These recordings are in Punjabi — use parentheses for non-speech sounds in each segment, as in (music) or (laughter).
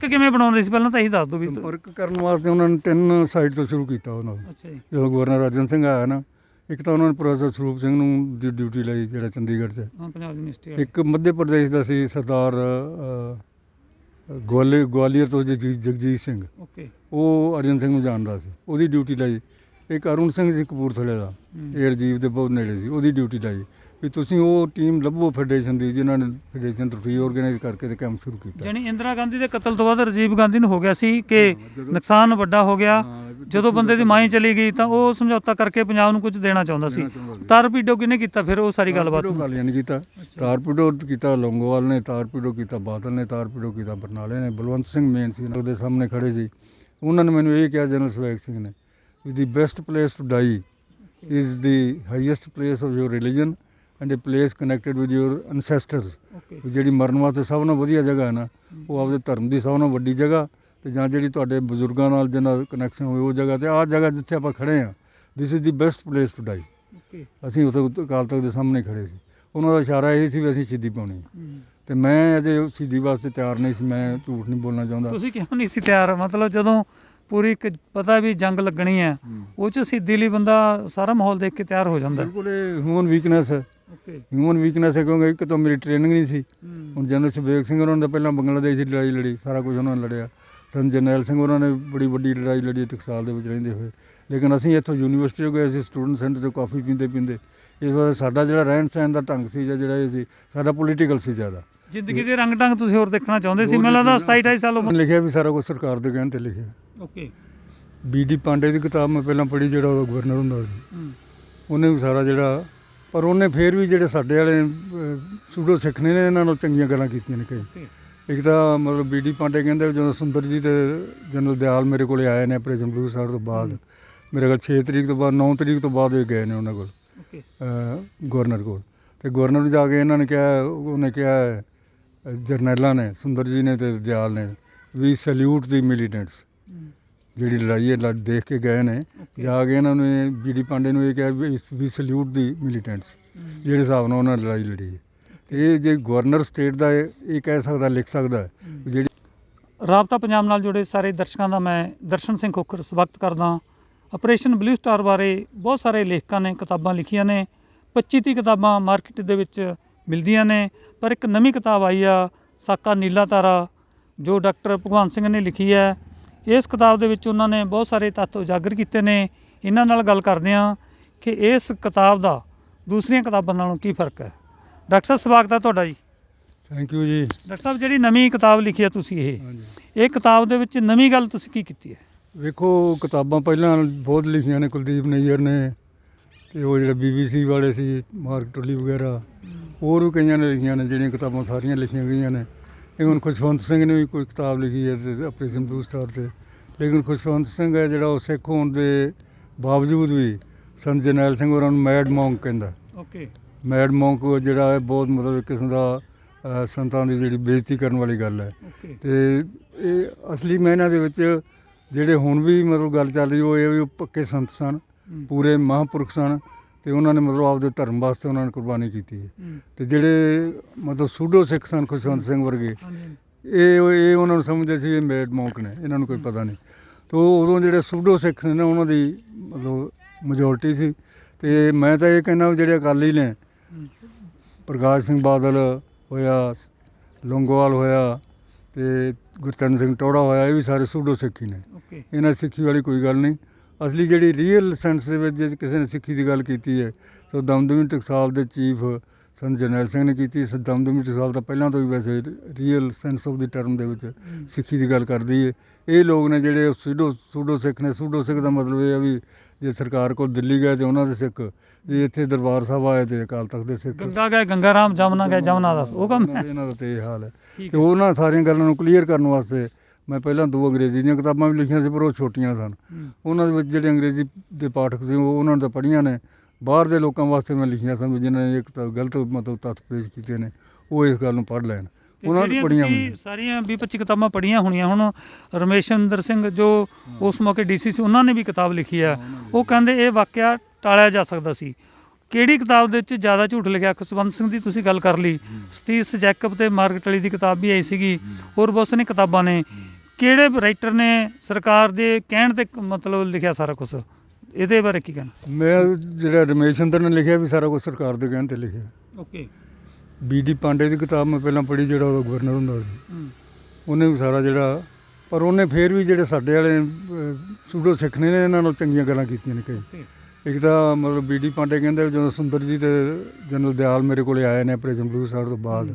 ਕਿ ਕਿਵੇਂ ਬਣਾਉਂਦੇ ਸੀ? ਪਹਿਲਾਂ ਤਾਂ ਇਹੀ ਦੱਸ ਦਿਓ ਵੀ ਸੰਪਰਕ ਕਰਨ ਵਾਸਤੇ ਉਹਨਾਂ ਨੇ ਤਿੰਨ ਸਾਈਡ ਤੋਂ ਸ਼ੁਰੂ ਕੀਤਾ ਉਹਨਾਂ ਨੇ। ਅੱਛਾ ਜੀ। ਜਦੋਂ ਗਵਰਨਰ ਅਰਜਨ ਸਿੰਘ ਆਇਆ ਨਾ ਇੱਕ ਤਾਂ ਉਹਨਾਂ ਨੇ ਪ੍ਰੋਫੈਸਰ ਸਰੂਪ ਸਿੰਘ ਨੂੰ ਡਿ- ਡਿਊਟੀ ਲਈ ਜਿਹੜਾ ਚੰਡੀਗੜ੍ਹ 'ਚ। ਹਾਂ ਪੰਜਾਬ ਯੂਨੀਵਰਸਿਟੀ। ਇੱਕ ਮੱਧ ਪ੍ਰਦੇਸ਼ ਦਾ ਸੀ ਸਰਦਾਰ ਗਵਾਲੇ ਗਵਾਲੀਅਰ ਤੋਂ ਜਗਜੀ- ਜਗਜੀਤ ਸਿੰਘ। ਓਕੇ ਉਹ ਅਰਜਨ ਸਿੰਘ ਨੂੰ ਜਾਣਦਾ ਸੀ। ਉਹਦੀ ਡਿਊਟੀ ਲਈ। ਇੱਕ ਅਰੁਣ ਸਿੰਘ ਸੀ ਕਪੂਰਥਲੇ ਦਾ। ਹੂੰ। ਏਅਰ ਜੀਵ ਦੇ ਬਹੁਤ ਨੇੜੇ ਸੀ। ਉਹਦੀ ਡਿਊਟੀ ਲਈ। ਵੀ ਤੁਸੀਂ ਉਹ ਟੀਮ ਲੱਭੋ ਫੈਡਰੇਸ਼ਨ ਦੀ ਜਿਨ੍ਹਾਂ ਨੇ ਫੈਡਰੇਸ਼ਨ ਤੋਂ ਰੀਆਰਗੇਨਾਈਜ਼ ਕਰਕੇ ਤੇ ਕੰਮ ਸ਼ੁਰੂ ਕੀਤਾ। ਜਾਣੀ ਇੰਦਰਾ ਗਾਂਧੀ ਦੇ ਕਤਲ ਤੋਂ ਬਾਅਦ ਰਾਜੀਵ ਗਾਂਧੀ ਨੂੰ ਹੋ ਗਿਆ ਸੀ ਕਿ ਨੁਕਸਾਨ ਵੱਡਾ ਹੋ ਗਿਆ ਜਦੋਂ ਬੰਦੇ ਦੀ ਮਾਂ ਹੀ ਚਲੀ ਗਈ ਤਾਂ ਉਹ ਸਮਝੌਤਾ ਕਰਕੇ ਪੰਜਾਬ ਨੂੰ ਕੁਝ ਦੇਣਾ ਚਾਹੁੰਦਾ ਸੀ। ਤਾਰਪੀਡੋ ਕਿਹਨੇ ਕੀਤਾ? ਫਿਰ ਉਹ ਸਾਰੀ ਗੱਲਬਾਤ ਗੱਲ ਨਹੀਂ ਕੀਤਾ। ਤਾਰਪੀਡੋ ਕੀਤਾ ਲੌਂਗੋਵਾਲ ਨੇ ਤਾਰਪੀਡੋ ਕੀਤਾ ਬਾਦਲ ਨੇ ਤਾਰਪੀਡੋ ਕੀਤਾ ਬਰਨਾਲੇ ਨੇ ਬਲਵੰਤ ਸਿੰਘ ਮੇਨ ਸੀ ਉਹਦੇ ਸਾਹਮਣੇ ਖੜੇ ਸੀ। ਉਹਨਾਂ ਨੇ ਮੈਨੂੰ ਇਹ ਕਿਹਾ ਜਨਰਲ ਸਵੈਗ ਸਿੰਘ ਨੇ the best place to die is the highest place of your religion and a place connected with your ਵੀ ਜਿਹੜੀ ਮਰਨ ਵਾਸਤੇ ਸਭ ਨਾਲੋਂ ਵਧੀਆ ਜਗ੍ਹਾ ਹੈ ਨਾ ਉਹ ਆਪਦੇ ਧਰਮ ਦੀ ਸਭ ਨਾਲੋਂ ਵੱਡੀ ਜਗ੍ਹਾ ਤੇ ਜਾਂ ਜਿਹੜੀ ਤੁਹਾਡੇ ਬਜ਼ੁਰਗਾਂ ਨਾਲ ਜਿਹਨਾਂ ਦਾ ਕਨੈਕਸ਼ਨ ਹੋਵੇ ਉਹ ਜਗ੍ਹਾ ਤੇ ਆਹ ਜਗ੍ਹਾ ਜਿੱਥੇ ਆਪਾਂ ਖੜੇ ਆ this is the best place to die ਅਸੀਂ ਉੱਥੇ ਅਕਾਲ ਤਖਤ ਦੇ ਸਾਹਮਣੇ ਖੜੇ ਸੀ। ਉਹਨਾਂ ਦਾ ਇਸ਼ਾਰਾ ਇਹ ਸੀ ਵੀ ਅਸੀਂ ਸ਼ਹੀਦੀ ਪਾਉਣੀ। ਤੇ ਮੈਂ ਅਜੇ ਸ਼ਹੀਦੀ ਵਾਸਤੇ ਤਿਆਰ ਨਹੀਂ ਸੀ ਮੈਂ ਝੂਠ ਨਹੀਂ ਬੋਲਣਾ ਚਾਹੁੰਦਾ। ਤੁਸੀਂ ਕਿਉਂ ਨਹੀਂ ਸੀ ਤਿਆਰ? ਮਤਲਬ ਜਦੋਂ ਪੂਰੀ ਇੱਕ ਪਤਾ ਵੀ ਜੰਗ ਲੱਗਣੀ ਹੈ ਉਹ ਚ ਸਿੱਧੀ ਲਈ ਬੰਦਾ ਸਾਰਾ ਮਾਹੌਲ ਦੇਖ ਕੇ ਤਿਆਰ ਹੋ ਜਾਂਦਾ। ਬਿਲਕੁਲ ਇਹ ਹਿਊਮਨ ਵੀਕਨੈਸ ਹੈ। ਓਕੇ ਹਿਊਮਨ ਵੀਕਨੈਸ ਹੈ ਕਿਉਂਕਿ ਇੱਕ ਤਾਂ ਮੇਰੀ ਟ੍ਰੇਨਿੰਗ ਨਹੀਂ ਸੀ। ਹੁਣ ਜਨਰਲ ਸੁਬੇਗ ਸਿੰਘ ਉਹਨਾਂ ਨੇ ਤਾਂ ਪਹਿਲਾਂ ਬੰਗਲਾਦੇਸ਼ ਦੀ ਲੜਾਈ ਲੜੀ ਸਾਰਾ ਕੁਝ ਉਹਨਾਂ ਨੇ ਲੜਿਆ। ਸੰਤ ਜਰਨੈਲ ਸਿੰਘ ਉਹਨਾਂ ਨੇ ਬੜੀ ਵੱਡੀ ਲੜਾਈ ਲੜੀ ਟਕਸਾਲ ਦੇ ਵਿੱਚ ਰਹਿੰਦੇ ਹੋਏ। ਲੇਕਿਨ ਅਸੀਂ ਇੱਥੋਂ ਯੂਨੀਵਰਸਿਟੀ ਤੋਂ ਗਏ ਸੀ ਸਟੂਡੈਂਟ ਸੈਂਟਰ ਤੋਂ ਕਾਫੀ ਪੀਂਦੇ ਪੀਂਦੇ। ਇਸ ਵਾਸਤੇ ਸਾਡਾ ਜਿਹੜਾ ਰਹਿਣ ਸਹਿਣ ਦਾ ਢੰਗ ਸੀ ਜਾਂ ਜਿਹੜਾ ਇਹ ਸੀ ਸਾਡਾ ਪੋਲੀਟੀਕਲ ਸੀ ਜ਼ਿਆਦਾ। ਜ਼ਿੰਦਗੀ ਦੇ ਰੰਗ ਢੰਗ ਤੁਸੀਂ ਹੋਰ ਦੇਖਣਾ ਚਾਹੁੰਦੇ ਸੀ? ਮੈਨੂੰ ਲੱਗਦਾ 27 28 ਸਾਲ ਉਮਰ ਲਿਖਿਆ ਵੀ ਸਾਰਾ ਕੁਝ ਸਰਕਾਰ ਦੇ ਕਹਿਣ ਤੇ ਲਿਖਿਆ। ਓਕੇ ਬੀਡੀ ਪਾਂਡੇ ਦੀ ਕਿਤਾਬ ਮੈਂ ਪਹਿਲਾਂ ਪੜ੍ਹੀ ਜਿਹੜਾ ਉਹਦਾ ਗਵਰਨਰ ਹੁੰਦਾ ਸੀ। ਉਹਨੇ ਵੀ ਸਾਰਾ ਜਿਹੜਾ ਪਰ ਉਹਨੇ ਫੇਰ ਵੀ ਜਿਹੜੇ ਸਾਡੇ ਵਾਲੇ ਸੂਡੋ ਸਿੱਖ ਨੇ ਇਹਨਾਂ ਨਾਲ ਚੰਗੀਆਂ ਗੱਲਾਂ ਕੀਤੀਆਂ ਨੇ ਕਈ। ਇੱਕ ਤਾਂ ਮਤਲਬ ਬੀਡੀ ਪਾਂਡੇ ਕਹਿੰਦੇ ਜਦੋਂ ਸੁੰਦਰ ਜੀ ਤੇ ਜਨਰਲ ਦਿਆਲ ਮੇਰੇ ਕੋਲੇ ਆਏ ਨੇ ਆਪਰੇਸ਼ਨ ਬਲੂ ਸਟਾਰ ਤੋਂ ਬਾਅਦ ਮੇਰੇ ਕੋਲ 6 ਤਰੀਕ ਤੋਂ ਬਾਅਦ 9 ਤਰੀਕ ਤੋਂ ਬਾਅਦ ਇਹ ਗਏ ਨੇ ਉਹਨਾਂ ਕੋਲ ਗਵਰਨਰ ਕੋਲ। ਤੇ ਗਵਰਨਰ ਨੂੰ ਜਾ ਕੇ ਇਹਨਾਂ ਨੇ ਕਿਹਾ ਉਹਨੇ ਕਿਹਾ ਜਰਨੈਲਾਂ ਨੇ ਸੁੰਦਰ ਜੀ ਨੇ ਤੇ ਦਿਆਲ ਨੇ ਵੀ ਸੈਲੂਟ ਦੀ ਮਿਲੀਟੈਂਟਸ। ਜਿਹੜੀ ਲੜਾਈ ਹੈ ਲੜ ਦੇਖ ਕੇ ਗਏ ਨੇ। ਜਾ ਕੇ ਇਹਨਾਂ ਨੇ ਬੀਡੀ ਪਾਂਡੇ ਨੂੰ ਇਹ ਕਿਹਾ ਵੀ ਵੀ ਸੈਲੂਟ ਦੀ ਮਿਲੀਟੈਂਟਸ ਜਿਹੜੇ ਹਿਸਾਬ ਨਾਲ ਉਹਨਾਂ ਨੇ ਲੜਾਈ ਲੜੀ ਹੈ। ਤੇ ਇਹ ਜੇ ਗਵਰਨਰ ਸਟੇਟ ਦਾ ਇਹ ਇਹ ਕਹਿ ਸਕਦਾ ਲਿਖ ਸਕਦਾ ਹੈ ਵੀ ਜਿਹੜੀ ਰਾਬਤਾ ਪੰਜਾਬ ਨਾਲ ਜੁੜੇ ਸਾਰੇ ਦਰਸ਼ਕਾਂ ਦਾ ਮੈਂ ਦਰਸ਼ਨ ਸਿੰਘ ਖੋਖਰ ਸਵਾਗਤ ਕਰਦਾ ਆਪਰੇਸ਼ਨ ਬਲੂ ਸਟਾਰ ਬਾਰੇ ਬਹੁਤ ਸਾਰੇ ਲੇਖਕਾਂ ਨੇ ਕਿਤਾਬਾਂ ਲਿਖੀਆਂ ਨੇ। 25 ਤੀਹ ਕਿਤਾਬਾਂ ਮਾਰਕੀਟ ਦੇ ਵਿੱਚ ਮਿਲਦੀਆਂ ਨੇ। ਪਰ ਇੱਕ ਨਵੀਂ ਕਿਤਾਬ ਆਈ ਆ ਸਾਕਾ ਨੀਲਾ ਤਾਰਾ ਜੋ ਡਾਕਟਰ ਭਗਵੰਤ ਸਿੰਘ ਨੇ ਲਿਖੀ ਹੈ। ਇਸ ਕਿਤਾਬ ਦੇ ਵਿੱਚ ਉਹਨਾਂ ਨੇ ਬਹੁਤ ਸਾਰੇ ਤੱਥ ਉਜਾਗਰ ਕੀਤੇ ਨੇ। ਇਹਨਾਂ ਨਾਲ ਗੱਲ ਕਰਦੇ ਹਾਂ ਕਿ ਇਸ ਕਿਤਾਬ ਦਾ ਦੂਸਰੀਆਂ ਕਿਤਾਬਾਂ ਨਾਲੋਂ ਕੀ ਫ਼ਰਕ ਹੈ। ਡਾਕਟਰ ਸਾਹਿਬ ਸਵਾਗਤ ਹੈ ਤੁਹਾਡਾ ਜੀ। ਥੈਂਕ ਯੂ ਜੀ। ਡਾਕਟਰ ਸਾਹਿਬ ਜਿਹੜੀ ਨਵੀਂ ਕਿਤਾਬ ਲਿਖੀ ਹੈ ਤੁਸੀਂ ਇਹ ਇਹ ਕਿਤਾਬ ਦੇ ਵਿੱਚ ਨਵੀਂ ਗੱਲ ਤੁਸੀਂ ਕੀ ਕੀਤੀ ਹੈ? ਵੇਖੋ ਕਿਤਾਬਾਂ ਪਹਿਲਾਂ ਬਹੁਤ ਲਿਖੀਆਂ ਨੇ ਕੁਲਦੀਪ ਨਈਅਰ ਨੇ ਤੇ ਉਹ ਜਿਹੜੇ ਬੀਬੀਸੀ ਵਾਲੇ ਸੀ ਮਾਰਕ ਟੋਲੀ ਵਗੈਰਾ ਹੋਰ ਵੀ ਕਈਆਂ ਨੇ ਲਿਖੀਆਂ ਨੇ ਜਿਹੜੀਆਂ ਕਿਤਾਬਾਂ ਸਾਰੀਆਂ ਲਿਖੀਆਂ ਗਈਆਂ ਨੇ। ਹੁਣ ਖੁਸ਼ਵੰਤ ਸਿੰਘ ਨੇ ਵੀ ਕੋਈ ਕਿਤਾਬ ਲਿਖੀ ਹੈ ਤੇ ਆਪਰੇਸ਼ਨ ਬਲੂ ਸਟਾਰ ਤੇ। ਲੇਕਿਨ ਖੁਸ਼ਵੰਤ ਸਿੰਘ ਹੈ ਜਿਹੜਾ ਉਹ ਸਿੱਖ ਹੋਣ ਦੇ ਬਾਵਜੂਦ ਵੀ ਸੰਤ ਜਰਨੈਲ ਸਿੰਘ ਉਹਨਾਂ ਨੂੰ ਮੈਡ ਮੌਂਕ ਕਹਿੰਦਾ। ਓਕੇ। ਮੈਡ ਮੌਂਕ ਜਿਹੜਾ ਹੈ ਬਹੁਤ ਮਤਲਬ ਕਿਸਮ ਦਾ ਸੰਤਾਂ ਦੀ ਜਿਹੜੀ ਬੇਇੱਜ਼ਤੀ ਕਰਨ ਵਾਲੀ ਗੱਲ ਹੈ। ਤੇ ਇਹ ਅਸਲੀ ਮਾਇਨਾ ਦੇ ਵਿੱਚ ਜਿਹੜੇ ਹੁਣ ਵੀ ਮਤਲਬ ਗੱਲ ਚੱਲ ਰਹੀ ਉਹ ਇਹ ਵੀ ਪੱਕੇ ਸੰਤ ਸਨ ਪੂਰੇ ਮਹਾਂਪੁਰਖ ਸਨ। ਤੇ ਉਹਨਾਂ ਨੇ ਮਤਲਬ ਆਪਦੇ ਧਰਮ ਵਾਸਤੇ ਉਹਨਾਂ ਨੇ ਕੁਰਬਾਨੀ ਕੀਤੀ ਹੈ। ਤੇ ਜਿਹੜੇ ਮਤਲਬ ਸੂਡੋ ਸਿੱਖ ਸਨ ਖੁਸ਼ਵੰਤ ਸਿੰਘ ਵਰਗੇ ਇਹ ਇਹ ਉਹਨਾਂ ਨੂੰ ਸਮਝਦੇ ਸੀ ਇਹ ਮੇਡ ਮੌਂਕ ਨੇ ਇਹਨਾਂ ਨੂੰ ਕੋਈ ਪਤਾ ਨਹੀਂ। ਤੇ ਉਦੋਂ ਜਿਹੜੇ ਸੂਡੋ ਸਿੱਖ ਨੇ ਉਹਨਾਂ ਦੀ ਮਤਲਬ ਮੈਜੋਰਟੀ ਸੀ। ਤੇ ਮੈਂ ਤਾਂ ਇਹ ਕਹਿੰਦਾ ਜਿਹੜੇ ਅਕਾਲੀ ਨੇ ਪ੍ਰਕਾਸ਼ ਸਿੰਘ ਬਾਦਲ ਹੋਇਆ ਲੌਂਗੋਵਾਲ ਹੋਇਆ ਤੇ ਗੁਰਚਰਨ ਸਿੰਘ ਟੋੜਾ ਹੋਇਆ ਇਹ ਵੀ ਸਾਰੇ ਸੂਡੋ ਸਿੱਖੀ ਨੇ। ਇਹਨਾਂ ਸਿੱਖੀ ਵਾਲੀ ਕੋਈ ਗੱਲ ਨਹੀਂ। ਅਸਲੀ ਜਿਹੜੀ ਰੀਅਲ ਸੈਂਸ ਦੇ ਵਿੱਚ ਜੇ ਕਿਸੇ ਨੇ ਸਿੱਖੀ ਦੀ ਗੱਲ ਕੀਤੀ ਹੈ ਤਾਂ ਦਮਦਮੀ ਟਕਸਾਲ ਦੇ ਚੀਫ ਸੰਤ ਜਰਨੈਲ ਸਿੰਘ ਨੇ ਕੀਤੀ। ਸੀ ਦਮਦਮੀ ਟਕਸਾਲ ਤਾਂ ਪਹਿਲਾਂ ਤੋਂ ਹੀ ਵੈਸੇ real sense of the term ਦੇ ਵਿੱਚ ਸਿੱਖੀ ਦੀ ਗੱਲ ਕਰਦੀ ਹੈ। ਇਹ ਲੋਕ ਨੇ ਜਿਹੜੇ ਸੂਡੋ ਸੂਡੋ ਸਿੱਖ ਨੇ ਸੂਡੋ ਸਿੱਖ ਦਾ ਮਤਲਬ ਇਹ ਹੈ ਵੀ ਜੇ ਸਰਕਾਰ ਕੋਲ ਦਿੱਲੀ ਗਏ ਤੇ ਉਹਨਾਂ ਦੇ ਸਿੱਖ ਜੇ ਇੱਥੇ ਦਰਬਾਰ ਸਾਹਿਬ ਆਏ ਤੇ ਅਕਾਲ ਤਖਤ ਦੇ ਸਿੱਖ। ਗੰਗਾ ਗਏ ਗੰਗਾ ਰਾਮ ਜਮਨਾ ਗਏ ਜਮਨਾ ਦਾਸ ਉਹ ਕੰਮ ਹੈ। ਇਹਨਾਂ ਦਾ ਤੇ ਹਾਲ ਹੈ। ਤੇ ਉਹਨਾਂ ਸਾਰੀਆਂ ਗੱਲਾਂ ਨੂੰ ਕਲੀਅਰ ਕਰਨ ਵਾਸਤੇ ਮੈਂ ਪਹਿਲਾਂ ਦੋ ਅੰਗਰੇਜ਼ੀ ਦੀਆਂ ਕਿਤਾਬਾਂ ਵੀ ਲਿਖੀਆਂ ਸੀ ਪਰ ਉਹ ਛੋਟੀਆਂ ਸਨ। ਉਹਨਾਂ ਦੇ ਵਿੱਚ ਜਿਹੜੇ ਅੰਗਰੇਜ਼ੀ ਦੇ ਪਾਠਕ ਸੀ ਉਹ ਉਹਨਾਂ ਨੇ ਤਾਂ ਪੜ੍ਹੀਆਂ ਨੇ। ਬਾਹਰ ਦੇ ਲੋਕਾਂ ਵਾਸਤੇ ਮੈਂ ਲਿਖੀਆਂ ਸਨ ਵੀ ਜਿਨ੍ਹਾਂ ਨੇ ਇੱਕ ਤਾਂ ਗਲਤ ਮਤਲਬ ਤੱਥ ਪੇਸ਼ ਕੀਤੇ ਨੇ ਉਹ ਇਸ ਗੱਲ ਨੂੰ ਪੜ੍ਹ ਲੈਣ। ਉਹਨਾਂ ਨੇ ਹੋਈਆਂ। ਸਾਰੀਆਂ 20 25 ਕਿਤਾਬਾਂ ਪੜ੍ਹੀਆਂ ਹੋਣੀਆਂ ਹੁਣ ਰਮੇਸ਼ੰਦਰ ਸਿੰਘ ਜੋ ਉਸ ਮੌਕੇ ਡੀਸੀ ਸੀ ਉਹਨਾਂ ਨੇ ਵੀ ਕਿਤਾਬ ਲਿਖੀ ਆ। ਉਹ ਕਹਿੰਦੇ ਇਹ ਵਾਕਿਆ ਟਾਲਿਆ ਜਾ ਸਕਦਾ ਸੀ। ਕਿਹੜੀ ਕਿਤਾਬ ਦੇ ਵਿੱਚ ਜ਼ਿਆਦਾ ਝੂਠ ਲਿਖਿਆ? ਖੁਸ਼ਵੰਤ ਸਿੰਘ ਦੀ ਤੁਸੀਂ ਗੱਲ ਕਰ ਲਈ। ਸਤੀਸ਼ ਜੈਕਬ ਤੇ ਮਾਰਕਟ ਵਾਲੀ ਦੀ ਕਿਤਾਬ ਵੀ ਆਈ ਸੀਗੀ। ਹੋਰ ਬਹੁਤ ਸਾਰੀਆਂ ਕਿਤਾਬਾਂ ਨੇ। ਕਿਹੜੇ ਰਾਈਟਰ ਨੇ ਸਰਕਾਰ ਦੇ ਕਹਿਣ ਤੇ ਮਤਲਬ ਲਿਖਿਆ ਸਾਰਾ ਕੁਝ ਇਹਦੇ ਬਾਰੇ ਕੀ ਕਹਿਣਾ? ਮੈਂ ਜਿਹੜਾ ਰਮੇਸ਼ ਚੰਦਰ ਨੇ ਲਿਖਿਆ ਵੀ ਸਾਰਾ ਕੁਝ ਸਰਕਾਰ ਦੇ ਕਹਿਣ ਤੇ ਲਿਖਿਆ। ਓਕੇ ਬੀਡੀ ਪਾਂਡੇ ਦੀ ਕਿਤਾਬ ਮੈਂ ਪਹਿਲਾਂ ਪੜ੍ਹੀ ਜਿਹੜਾ ਉਹਦਾ ਗਵਰਨਰ ਹੁੰਦਾ ਸੀ। ਉਹਨੇ ਵੀ ਸਾਰਾ ਜਿਹੜਾ ਪਰ ਉਹਨੇ ਫੇਰ ਵੀ ਜਿਹੜੇ ਸਾਡੇ ਵਾਲੇ ਸੂਡੋ ਸਿੱਖ ਨੇ ਇਹਨਾਂ ਨੂੰ ਚੰਗੀਆਂ ਗੱਲਾਂ ਕੀਤੀਆਂ ਨੇ ਕਈ। ਇੱਕ ਤਾਂ ਮਤਲਬ ਬੀਡੀ ਪਾਂਡੇ ਕਹਿੰਦੇ ਜਦੋਂ ਸੁੰਦਰ ਜੀ ਤੇ ਜਨਰਲ ਦਿਆਲ ਮੇਰੇ ਕੋਲੇ ਆਏ ਨੇ ਆਪਰੇਸ਼ਨ ਬਲੂ ਸਟਾਰ ਤੋਂ ਬਾਅਦ